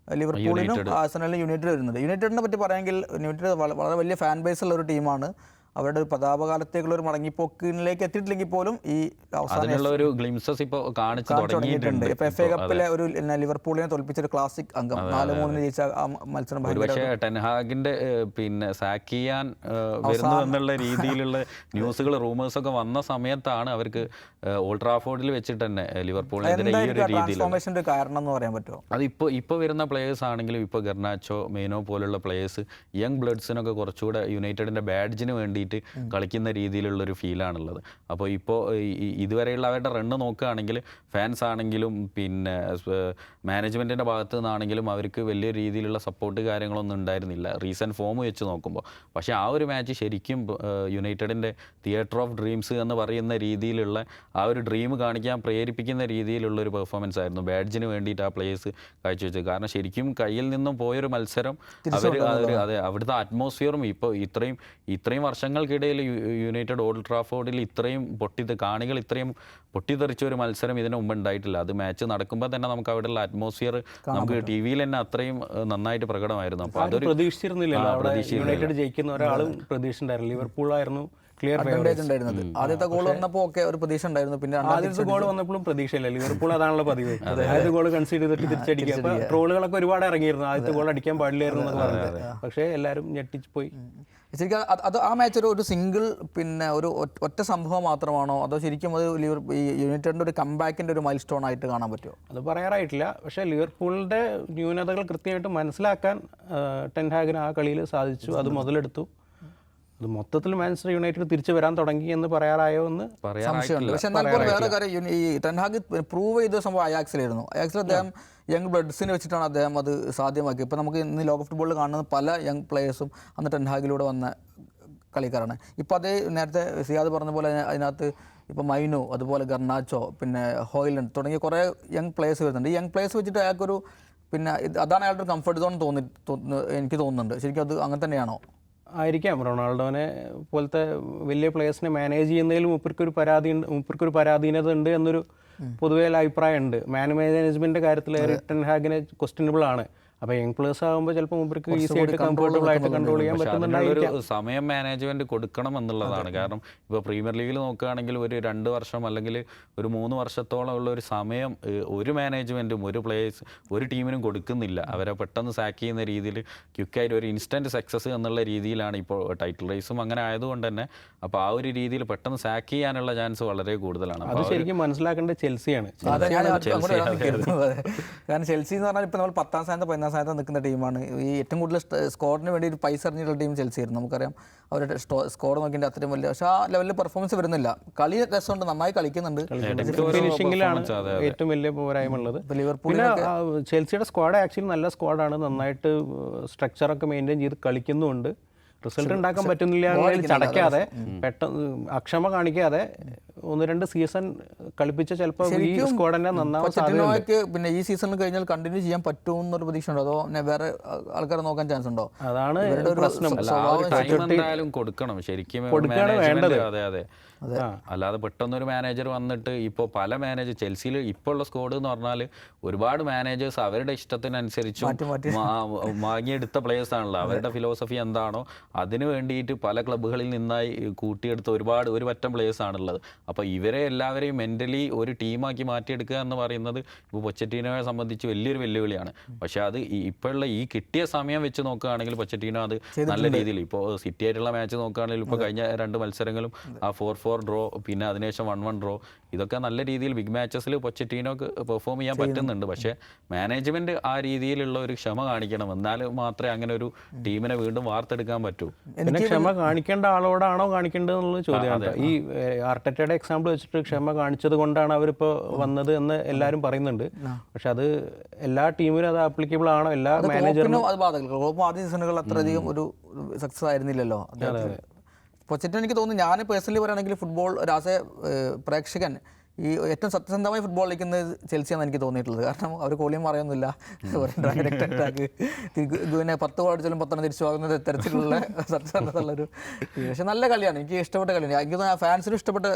ലിവർപൂളിനും ആഴ്സണലിനും യുണൈറ്റഡ്. വരുന്നത് യുണൈറ്റഡിനെ പറ്റി പറയുമെങ്കിൽ യുണൈറ്റഡ് വളരെ വലിയ ഫാൻ ബേസ് ഉള്ള ഒരു ടീമാണ് അവരുടെ ഒരു പതാപകാലത്തേക്കുള്ള ഒരു മടങ്ങിപ്പോക്കിനിലേക്ക് എത്തിയിട്ടില്ലെങ്കിൽ പോലും ഈ അവസാന ഒരു ഗ്ലിംസസ് ഇപ്പോൾ കാണിച്ച് തുടങ്ങിയിട്ടുണ്ട്. തുടങ്ങിയിട്ടുണ്ട്. ഇപ്പൊ എഫ് എ കപ്പിലെ ഒരു ലിവർപൂളിനെ തോൽപ്പിച്ച ഒരു ക്ലാസിക് അംഗം. നാല് മൂന്നിന് ജയിച്ച ആ മത്സരം പക്ഷേ ടെൻഹാഗിന്റെ പിന്നെ സാക്ക് ചെയ്യാൻ വരുന്നു എന്നുള്ള രീതിയിലുള്ള ന്യൂസുകൾ റൂമേഴ്സ് ഒക്കെ വന്ന സമയത്താണ് അവർക്ക് ഓൾട്രാഫോർഡിൽ വെച്ചിട്ട് തന്നെ ലിവർപൂളിനെതിരെ ഈ ഒരു രീതിയിൽ കാരണം എന്ന് പറയാൻ പറ്റുമോ? അത് ഇപ്പോൾ ഇപ്പോൾ വരുന്ന പ്ലേയേഴ്സ് ആണെങ്കിലും ഇപ്പോൾ ഗർണാച്ചോ മെയിനോ പോലുള്ള പ്ലേയേഴ്സ് യങ് ബ്ലഡ്സിനൊക്കെ കുറച്ചുകൂടെ യുണൈറ്റഡിന്റെ ബാഡ്ജിന് വേണ്ടിയിട്ട് വേണ്ടിയിട്ട് കളിക്കുന്ന രീതിയിലുള്ളൊരു ഫീലാണുള്ളത്. അപ്പോൾ ഇപ്പോൾ ഇതുവരെയുള്ള അവരുടെ റണ്ണ് നോക്കുകയാണെങ്കിൽ ഫാൻസ് ആണെങ്കിലും പിന്നെ മാനേജ്മെന്റിന്റെ ഭാഗത്തു നിന്നാണെങ്കിലും അവർക്ക് വലിയ രീതിയിലുള്ള സപ്പോർട്ട് കാര്യങ്ങളൊന്നും ഉണ്ടായിരുന്നില്ല. റീസെന്റ് ഫോം വെച്ച് നോക്കുമ്പോൾ. പക്ഷേ ആ ഒരു മാച്ച് ശരിക്കും യുണൈറ്റഡിന്റെ തിയേറ്റർ ഓഫ് ഡ്രീംസ് എന്ന് പറയുന്ന രീതിയിലുള്ള ആ ഒരു ഡ്രീം കാണിക്കാൻ പ്രേരിപ്പിക്കുന്ന രീതിയിലുള്ള ഒരു പെർഫോമൻസ് ആയിരുന്നു. ബാഡ്ജിന് വേണ്ടിയിട്ട് ആ പ്ലേയേഴ്സ് കാഴ്ചവെച്ചത് കാരണം ശരിക്കും കയ്യിൽ നിന്നും പോയൊരു മത്സരം അവർ ഒരു അതെ അവിടുത്തെ അറ്റ്മോസ്ഫിയറും ഇപ്പോൾ ഇത്രയും ഇത്രയും വർഷങ്ങൾക്കിടയിൽ യു- യുണൈറ്റഡ് ഓൾഡ് ട്രാഫോർഡിൽ ഇത്രയും പൊട്ടി കാണികൾ ഇത്രയും പൊട്ടിത്തെറിച്ച ഒരു മത്സരം ഇതിനു മുമ്പ് ഉണ്ടായിട്ടില്ല. അത് മാച്ച് നടക്കുമ്പോൾ തന്നെ നമുക്ക് അവിടെയുള്ള അറ്റ്മോസ്ഫിയർ നമുക്ക് ടി വിയിൽ തന്നെ അത്രയും നന്നായിട്ട് പ്രകടമായിരുന്നു. അപ്പോൾ അതൊരു പ്രതീക്ഷിച്ചിരുന്നില്ല. യുണൈറ്റഡ് ജയിക്കുന്ന ഒരാളും പ്രതീക്ഷിച്ചിട്ടുണ്ടായിരുന്നു ലിവർപൂൾ ആയിരുന്നു ക്ലിയർ ഉണ്ടായിരുന്നത്. ആദ്യത്തെ ഗോൾ വന്നപ്പോൾ ഒക്കെ ഒരു പ്രതീക്ഷ ഉണ്ടായിരുന്നു. പിന്നെ ആദ്യത്തെ ഗോൾ വന്നപ്പോഴും പ്രതീക്ഷയില്ല. ലിവർപൂൾ അതാണല്ലോ പതിവ്. ആദ്യത്തെ ഗോൾ കൺസീഡ് ചെയ്തിട്ട് തിരിച്ചടിക്കുക. അപ്പൊ ട്രോളുകളൊക്കെ ഒരുപാട് ഇറങ്ങിയിരുന്നു. ആദ്യത്തെ ഗോൾ അടിക്കാൻ പാടില്ലായിരുന്നു എന്നൊക്കെ പറഞ്ഞിട്ട്. പക്ഷേ എല്ലാരും ഞെട്ടിച്ച് പോയി. ശരിക്കും അത് ആ മാച്ച് ഒരു ഒരു സിംഗിൾ പിന്നെ ഒരു ഒറ്റ- സംഭവം മാത്രമാണോ? അതോ ശരിക്കും അത് ലിവർ ഈ യുണൈറ്റഡിന്റെ ഒരു കംബാക്കിന്റെ ഒരു മൈൽ സ്റ്റോൺ ആയിട്ട് കാണാൻ പറ്റുമോ അത് പറയാറായിട്ടില്ല. പക്ഷേ ലിവർപൂളിന്റെ ന്യൂനതകൾ കൃത്യമായിട്ട് മനസ്സിലാക്കാൻ ടെൻഹാഗിന് ആ കളിയിൽ സാധിച്ചു. അത് മുതലെടുത്തു. അത് മൊത്തത്തിൽ മാഞ്ചസ്റ്റർ യുണൈറ്റഡ് തിരിച്ചു വരാൻ തുടങ്ങി എന്ന് പറയാറായോ എന്ന് സംശയമുണ്ട്. പക്ഷേ എന്നാൽ വേറെ കാര്യം ഈ ടെൻഹാഗ് പ്രൂവ് ചെയ്ത സംഭവം അയാക്സിലായിരുന്നു അയാക്സിൽ അദ്ദേഹം യങ് ബ്ലഡ്സിനെ വെച്ചിട്ടാണ് അദ്ദേഹം അത് സാധ്യമാക്കിയത്. ഇപ്പോൾ നമുക്ക് ഇന്ന് ലോക ഫുട്ബോളിൽ കാണുന്ന പല യങ് പ്ലേയേഴ്സും അന്ന് ടെൻഹാഗിലൂടെ വന്ന കളിക്കാരാണ്. ഇപ്പോൾ അതേ നേരത്തെ സിയാദ് പറഞ്ഞ പോലെ അതിനകത്ത് ഇപ്പോൾ മൈനു അതുപോലെ ഗർണാച്ചോ പിന്നെ ഹോയിലൻഡ് തുടങ്ങിയ കുറേ യങ് പ്ലേയേഴ്സ് വരുന്നുണ്ട്. ഈ യങ് പ്ലേയേഴ്സ് വെച്ചിട്ട് അയാൾക്കൊരു പിന്നെ അതാണ് അയാളുടെ കംഫർട്ട് സോൺ തോന്നി എനിക്ക് തോന്നുന്നുണ്ട്. ശരിക്കും അത് അങ്ങനെ തന്നെയാണോ? ആയിരിക്കാം. റൊണാൾഡോനെ പോലത്തെ വലിയ പ്ലേയേഴ്സിനെ മാനേജ് ചെയ്യുന്നതിൽ മുപ്പർക്കൊരു പരാതി മൂപ്പർക്കൊരു പരാധീനത ഉണ്ട് എന്നൊരു പൊതുവേ അഭിപ്രായം ഉണ്ട് മാൻ മാനേജ്മെന്റിന്റെ കാര്യത്തിൽ റിട്ടൺ ഹാഗിനെ ക്വസ്റ്റ്യനബിൾ ആണ്. അപ്പോൾ യങ് പ്ലേയേഴ്സ് ആകുമ്പോൾ ചിലപ്പോൾ മൂപ്പർക്ക് ഈസി ആയിട്ട് കംഫർട്ടബിൾ ആയിട്ട് കൺട്രോൾ ചെയ്യാൻ പറ്റുന്നുണ്ടായിരിക്കും. സമയം മാനേജ്മെന്റ് കൊടുക്കണം എന്നുള്ളതാണ്. കാരണം ഇപ്പോൾ പ്രീമിയർ ലീഗിൽ നോക്കുകയാണെങ്കിൽ ഒരു രണ്ട് വർഷം അല്ലെങ്കിൽ ഒരു മൂന്ന് വർഷത്തോളം ഉള്ള ഒരു സമയം ഒരു മാനേജ്മെന്റും ഒരു പ്ലേയേഴ്സ് ഒരു ടീമിനും കൊടുക്കുന്നില്ല. അവരെ പെട്ടെന്ന് സാക്ക് ചെയ്യുന്ന രീതിയിൽ ക്വിക്കായിട്ട് ഒരു ഇൻസ്റ്റന്റ് സക്സസ് എന്നുള്ള രീതിയിലാണ് ഇപ്പോൾ ടൈറ്റിൽ റേസും അങ്ങനെ ആയതുകൊണ്ട് തന്നെ അപ്പോൾ ആ ഒരു രീതിയിൽ പെട്ടെന്ന് സാക്ക് ചെയ്യാനുള്ള ചാൻസ് വളരെ കൂടുതലാണ്. അത് ശരിക്കും മനസ്സിലാക്കേണ്ട ചെൽസിയാണ്. കാരണം ചെൽസി എന്ന് പറഞ്ഞാൽ ഇപ്പോൾ നമ്മൾ പത്താം സ്ഥാനത്ത് പതിനാം സ്ഥാനത്ത് നിൽക്കുന്ന ടീമാണ്. ഈ ഏറ്റവും കൂടുതൽ സ്കോറിന് വേണ്ടി ഒരു പൈസ എറിഞ്ഞിട്ടുള്ള ടീം ചെൽസി ആയിരുന്നു. നമുക്കറിയാം അവരുടെ സ്കോർ നോക്കിയിട്ട് അത്രയും വലിയ പക്ഷേ ആ ലെവലിൽ പെർഫോമൻസ് വരുന്നില്ല. കളി രസമുണ്ട് നന്നായി കളിക്കുന്നുണ്ട്. ഫിനിഷിംഗിലാണ് ഏറ്റവും വലിയ പോരായ്മ ഉള്ളത് പിന്നെ ചെൽസിയുടെ സ്ക്വാഡ് ആക്ച്വലി നല്ല സ്ക്വാഡാണ്. നന്നായിട്ട് സ്ട്രക്ചറൊക്കെ മെയിന്റെയിൻ ചെയ്ത് കളിക്കുന്നുണ്ട് റിസൾട്ട് ഉണ്ടാക്കാൻ പറ്റുന്നില്ല ചടക്കാതെ പെട്ടെന്ന് അക്ഷമ കാണിക്കാതെ ഒന്ന് രണ്ട് സീസൺ കളിപ്പിച്ച ചിലപ്പോൾ ഈ നന്നാവാൻ പിന്നെ ഈ സീസണിൽ കഴിഞ്ഞാൽ കണ്ടിന്യൂ ചെയ്യാൻ പറ്റുമെന്നൊരു പ്രതീക്ഷ ഉണ്ടോ അതോ വേറെ ആൾക്കാരെ നോക്കാൻ ചാൻസ് ഉണ്ടോ? അതാണ് പ്രശ്നം. എന്തായാലും കൊടുക്കണം. ശരിക്കും അല്ലാതെ അതെ അതെ. അല്ലാതെ പെട്ടെന്ന് ഒരു മാനേജർ വന്നിട്ട് ഇപ്പോൾ പല മാനേജർ ചെൽസിയിൽ ഇപ്പോൾ ഉള്ള സ്കോഡ് എന്ന് പറഞ്ഞാൽ ഒരുപാട് മാനേജേഴ്സ് അവരുടെ ഇഷ്ടത്തിനനുസരിച്ച് വാങ്ങിയെടുത്ത പ്ലേയേഴ്സ് ആണല്ലോ. അവരുടെ ഫിലോസഫി എന്താണോ അതിന് വേണ്ടിയിട്ട് പല ക്ലബ്ബുകളിൽ നിന്നായി കൂട്ടിയെടുത്ത ഒരുപാട് ഒരു പറ്റം പ്ലേയേഴ്സ് ആണുള്ളത്. അപ്പോൾ ഇവരെ എല്ലാവരെയും മെന്റലി ഒരു ടീമാക്കി മാറ്റിയെടുക്കുക എന്ന് പറയുന്നത് ഇപ്പോൾ പൊച്ചറ്റീനോയെ സംബന്ധിച്ച് വലിയൊരു വെല്ലുവിളിയാണ്. പക്ഷേ അത് ഇപ്പോഴുള്ള ഈ കിട്ടിയ സമയം വെച്ച് നോക്കുകയാണെങ്കിൽ പൊച്ചറ്റീനോ അത് നല്ല രീതിയിൽ ഇപ്പോൾ സിറ്റി ആയിട്ടുള്ള മാച്ച് നോക്കുകയാണെങ്കിൽ ഇപ്പോൾ കഴിഞ്ഞ രണ്ട് മത്സരങ്ങളും ആ ഫോർ ഫോർ ഡ്രോ പിന്നെ അതിനുശേഷം വൺ വൺ ഡ്രോ ഇതൊക്കെ നല്ല രീതിയിൽ ബിഗ് മാച്ചസിൽ പൊച്ചറ്റീനോക്ക് പെർഫോം ചെയ്യാൻ പറ്റുന്നുണ്ട്. പക്ഷേ മാനേജ്മെന്റ് ആ രീതിയിലുള്ള ഒരു ക്ഷമ കാണിക്കണം. എന്നാൽ മാത്രമേ അങ്ങനെ ഒരു ടീമിനെ വീണ്ടും വാർത്തെടുക്കാൻ പറ്റൂ. പിന്നെ ക്ഷമ കാണിക്കേണ്ട ആളോടാണോ കാണിക്കേണ്ടത് എന്നുള്ളത് ചോദ്യമാണ് ഈ ആർട്ടറ്റയുടെ എക്സാമ്പിൾ വെച്ചിട്ട് ക്ഷമ കാണിച്ചത് കൊണ്ടാണ് അവരിപ്പോൾ വന്നത് എന്ന് എല്ലാവരും പറയുന്നുണ്ട്. പക്ഷെ അത് എല്ലാ ടീമിനും അത് ആപ്ലിക്കബിൾ ആണോ. എല്ലാ മാനേജറിനും അത് ക്ലോപ്പ് ആദ്യ സീസണുകൾ അത്രയധികം ഒരു സക്സസ് ആയിരുന്നില്ലല്ലോ പൊച്ചറ്റിന് എനിക്ക് തോന്നുന്നു ഞാൻ പേഴ്സണലി പറയുകയാണെങ്കിൽ ഫുട്ബോൾ ഒരു ആസ് പ്രേക്ഷകൻ ഈ ഏറ്റവും സത്യസന്ധമായി ഫുട്ബോൾ കളിക്കുന്നത് ചെൽസിയാണെന്ന് എനിക്ക് തോന്നിയിട്ടുള്ളത്. കാരണം അവർ കോളിയും പറയുന്നില്ല. ഡയറക്റ്റ് അറ്റാക്ക് പിന്നെ പത്ത് ഗോൾ അടിച്ചാലും പത്തെണ്ണം തിരിച്ചു പോകുന്നത് തരത്തിലുള്ള സത്യസന്ധതയുള്ളൊരു. പക്ഷെ നല്ല കളിയാണ്. എനിക്ക് ഇഷ്ടപ്പെട്ട കളിയാണ്. എനിക്ക് ഫാൻസിനും ഇഷ്ടപ്പെട്ട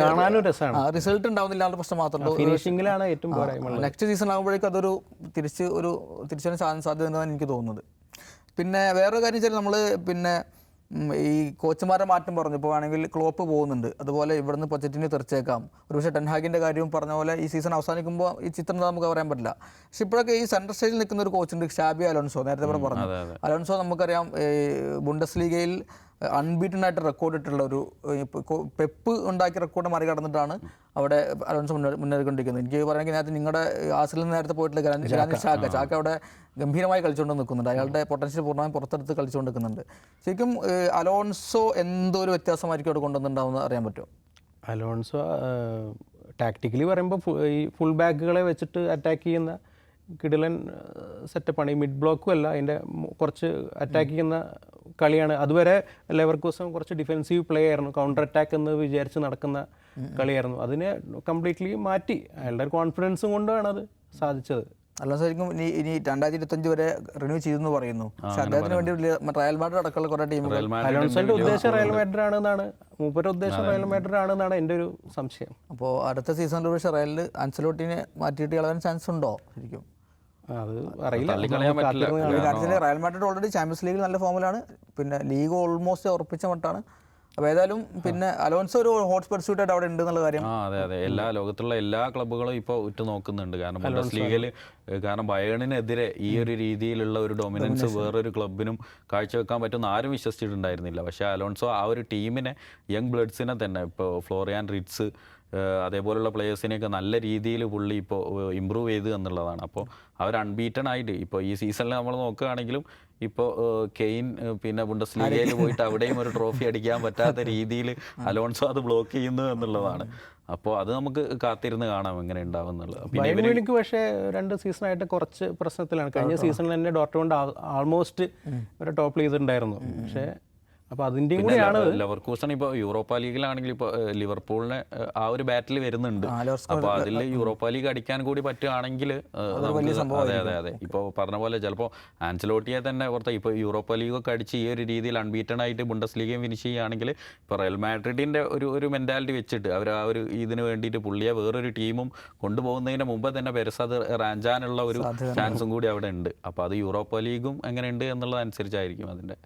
കാണാനും രസമാണ്. റിസൾട്ട് ഉണ്ടാവുന്നില്ല എന്നുള്ള പ്രശ്നം മാത്രമേ നെക്സ്റ്റ് സീസൺ ആകുമ്പോഴേക്കും അതൊരു തിരിച്ച് ഒരു തിരിച്ചു സാധ്യത എന്നാണ് എനിക്ക് തോന്നുന്നത്. പിന്നെ വേറൊരു കാര്യം വെച്ചാൽ നമ്മൾ പിന്നെ ഈ കോച്ചുമാരെ മാറ്റം പറഞ്ഞു. ഇപ്പോൾ ആണെങ്കിൽ ക്ലോപ്പ് പോകുന്നുണ്ട്. അതുപോലെ ഇവിടുന്ന് പൊച്ചറ്റിന് തെറിച്ചേക്കാം. ഒരുപക്ഷെ ടെൻഹാഗിന്റെ കാര്യവും പറഞ്ഞ പോലെ ഈ സീസൺ അവസാനിക്കുമ്പോൾ ഈ ചിത്രം നമുക്ക് പറയാൻ പറ്റില്ല. പക്ഷെ ഇപ്പോഴൊക്കെ ഈ സെൻട്രൽ സ്റ്റേജിൽ നിൽക്കുന്ന ഒരു കോച്ചുണ്ട് ഷാബി അലോൺസോ. നേരത്തെ ഇവിടെ പറഞ്ഞു. അലോൺസോ നമുക്കറിയാം ബുണ്ടസ് ലീഗയിൽ അൺബീറ്റൺ ആയിട്ട് റെക്കോർഡ് ഇട്ടുള്ള ഒരു പെപ്പ് ഉണ്ടാക്കിയ റെക്കോർഡ് മറികടന്നിട്ടാണ് അവിടെ അലോൺസ് മുന്നേ മുന്നേറിക്കൊണ്ടിരിക്കുന്നത്. എനിക്ക് പറയുകയാണെങ്കിൽ നേരത്തെ നിങ്ങളുടെ ആസിലിൽ നേരത്തെ പോയിട്ടുള്ള ചാക്ക. ചാക്ക. അവിടെ ഗംഭീരമായി കളിച്ചുകൊണ്ട് നിൽക്കുന്നുണ്ട്. അയാളുടെ പൊട്ടൻഷ്യൽ പൂർണമായും പുറത്തെടുത്ത് കളിച്ചുകൊണ്ട് നിൽക്കുന്നുണ്ട്. ശരിക്കും അലോൺസോ എന്തോ ഒരു വ്യത്യാസമായിരിക്കും അവിടെ കൊണ്ടുവന്നിട്ടുണ്ടാവുമെന്ന് അറിയാൻ പറ്റുമോ? അലോൺസോ ടാക്ടിക്കലി പറയുമ്പോൾ ഈ ഫുൾ ബാക്കുകളെ വെച്ചിട്ട് അറ്റാക്ക് ചെയ്യുന്ന കിടിലൻ സെറ്റപ്പാണ്. ഈ മിഡ് ബ്ലോക്കും അല്ല അതിന്റെ കുറച്ച് അറ്റാക്ക് ചെയ്യുന്ന കളിയാണ്. അതുവരെ ലെവർക്കൂസം കുറച്ച് ഡിഫെൻസീവ് പ്ലേ ആയിരുന്നു. കൗണ്ടർ അറ്റാക്ക് എന്ന് വിചാരിച്ച് നടക്കുന്ന കളിയായിരുന്നു. അതിനെ കംപ്ലീറ്റ്ലി മാറ്റി. അയാളുടെ ഒരു കോൺഫിഡൻസും കൊണ്ടാണ് അത് സാധിച്ചത്. അല്ല ശരിക്കും ഇനി ഇനി രണ്ടായിരത്തി ഇരുപത്തഞ്ച് വരെ റിന്യൂ ചെയ്തെന്ന് പറയുന്നു. പക്ഷെ അദ്ദേഹത്തിന് വേണ്ടി റയൽ മാഡ്രിഡ് അടക്കമുള്ള കുറേ ടീമുകൾ അലോൺസോന്റെ ഉദ്ദേശം റയൽ മാഡ്രിഡ് ആണെന്നാണ്. മൂപ്പരുടെ ഉദ്ദേശം റയൽ മാഡ്രിഡ് ആണെന്നാണ് എന്റെ ഒരു സംശയം. അപ്പോൾ അടുത്ത സീസണിൽ പക്ഷേ റയലിൽ അൻസലോട്ടിനെ മാറ്റിയിട്ട് കളയാൻ ചാൻസ് ഉണ്ടോ? ശരിക്കും. അത് അറിയില്ല. റയൽ മാഡ്രിഡ് ഓൾറെഡി ചാമ്പ്യൻസ് ലീഗിൽ നല്ല ഫോമിലാണ് പിന്നെ ലീഗ് ഓൾമോസ്റ്റ് ഉറപ്പിച്ച മട്ടാണ്. അപ്പോൾ ഏതായാലും പിന്നെ അലോൻസോ ഒരു ഹോട്ട് പെർസ്യൂട്ടായിട്ട് അവിടെ ഉണ്ട് എന്നുള്ള കാര്യം അതെ അതെ. എല്ലാ ലോകത്തുള്ള എല്ലാ ക്ലബ്ബുകളും ഇപ്പോൾ ഉറ്റു നോക്കുന്നുണ്ട് കാരണം ബുണ്ടസ് ലീഗിൽ കാരണം ബയേണിനെതിരെ ഈ ഒരു രീതിയിലുള്ള ഒരു ഡൊമിനൻസ് വേറൊരു ക്ലബിനും കാഴ്ചവെക്കാൻ പറ്റുമെന്ന് ആരും വിശ്വസിച്ചിട്ടുണ്ടായിരുന്നില്ല. പക്ഷേ അലോൺസോ ആ ഒരു ടീമിനെ യങ് ബ്ലഡ്സിനെ തന്നെ ഇപ്പോൾ ഫ്ലോറിയാൻ റിറ്റ്സ് ഏഹ് അതേപോലുള്ള പ്ലേയേഴ്സിനെയൊക്കെ നല്ല രീതിയിൽ പുള്ളി ഇപ്പോൾ ഇമ്പ്രൂവ് ചെയ്തു എന്നുള്ളതാണ്. അപ്പോൾ അവർ അൺബീറ്റൺ ആയിട്ട് ഇപ്പോൾ ഈ സീസണിൽ നമ്മൾ നോക്കുകയാണെങ്കിലും ഇപ്പോൾ കെയിൻ പിന്നെ ബുണ്ടസ് ലീഗയിൽ പോയിട്ട് അവിടെയും ഒരു ട്രോഫി അടിക്കാൻ പറ്റാത്ത രീതിയിൽ അലോൺസോ അത് ബ്ലോക്ക് ചെയ്യുന്നു എന്നുള്ളതാണ്. അപ്പോൾ അത് നമുക്ക് കാത്തിരുന്ന് കാണാം എങ്ങനെ ഉണ്ടാവും എന്നുള്ളത് പക്ഷേ രണ്ട് സീസണായിട്ട് കുറച്ച് പ്രശ്നത്തിലാണ്. കഴിഞ്ഞ സീസണിൽ തന്നെ ഡോർട്ട്മുണ്ട് ആൾമോസ്റ്റ് ഒരു ടോപ്പ് ചെയ്തിട്ടുണ്ടായിരുന്നു പക്ഷേ അപ്പോൾ അതിന്റെയും കൂടിയാണ് ലെവർകൂസൺ ഇപ്പോൾ യൂറോപ്പ ലീഗിലാണെങ്കിൽ ഇപ്പോൾ ലിവർപൂളിനെ ആ ഒരു ബാറ്റിൽ വരുന്നുണ്ട്. അപ്പോൾ അതിൽ യൂറോപ്പ ലീഗ് അടിക്കാൻ കൂടി പറ്റുകയാണെങ്കിൽ അതെ അതെ അതെ. ഇപ്പോൾ പറഞ്ഞ പോലെ ചിലപ്പോൾ ആൻസലോട്ടിയെ തന്നെ ഓർത്ത ഇപ്പോൾ യൂറോപ്പ ലീഗൊക്കെ അടിച്ച് ഈ ഒരു രീതിയിൽ അൺബീറ്റൺ ആയിട്ട് ബുണ്ടസ് ലീഗയും ഫിനിഷ് ചെയ്യുകയാണെങ്കിൽ ഇപ്പോൾ റയൽ മാഡ്രിഡിന്റെ ഒരു ഒരു മെന്റാലിറ്റി വെച്ചിട്ട് അവർ ആ ഒരു ഇതിന് വേണ്ടിയിട്ട് പുള്ളിയെ വേറൊരു ടീമും കൊണ്ടുപോകുന്നതിന് മുമ്പ് തന്നെ പെരസ് അത് റാഞ്ചാനുള്ള ഒരു ചാൻസും കൂടി അവിടെ ഉണ്ട്. അപ്പോൾ അത് യൂറോപ്പ ലീഗും എങ്ങനെയുണ്ട് എന്നുള്ളതനുസരിച്ചായിരിക്കും അതിന്റെ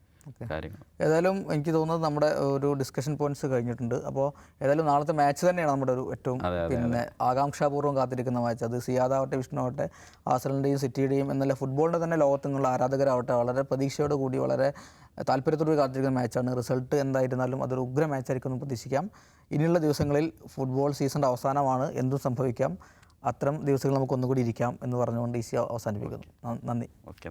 കാര്യങ്ങൾ ഏതായാലും എനിക്ക് തോന്നുന്നത് നമ്മുടെ ഒരു ഡിസ്കഷൻ പോയിന്റ്സ് കഴിഞ്ഞിട്ടുണ്ട്. അപ്പോൾ ഏതായാലും നാളത്തെ മാച്ച് തന്നെയാണ് നമ്മുടെ ഒരു ഏറ്റവും പിന്നെ ആകാംക്ഷാപൂർവം കാത്തിരിക്കുന്ന മാച്ച് അത് സിയാദാവട്ടെ വിഷ്ണു ആവട്ടെ ആസലിന്റെയും സിറ്റിയുടെയും എന്നല്ല ഫുട്ബോളിന്റെ തന്നെ ലോകത്തുള്ള ആരാധകരാവട്ടെ വളരെ പ്രതീക്ഷയോട് കൂടി വളരെ താല്പര്യത്തോട് കാത്തിരിക്കുന്ന മാച്ചാണ് റിസൾട്ട് എന്തായിരുന്നാലും അതൊരു ഉഗ്ര മാച്ചായിരിക്കും എന്ന് പ്രതീക്ഷിക്കാം. ഇനിയുള്ള ദിവസങ്ങളിൽ ഫുട്ബോൾ സീസണിന്റെ അവസാനമാണ്. എന്തും സംഭവിക്കാം. അത്തരം ദിവസങ്ങൾ നമുക്ക് ഒന്നുകൂടി ഇരിക്കാം എന്ന് പറഞ്ഞുകൊണ്ട് ഈ അവസാനിപ്പിക്കുന്നു. നന്ദി. ഓക്കെ.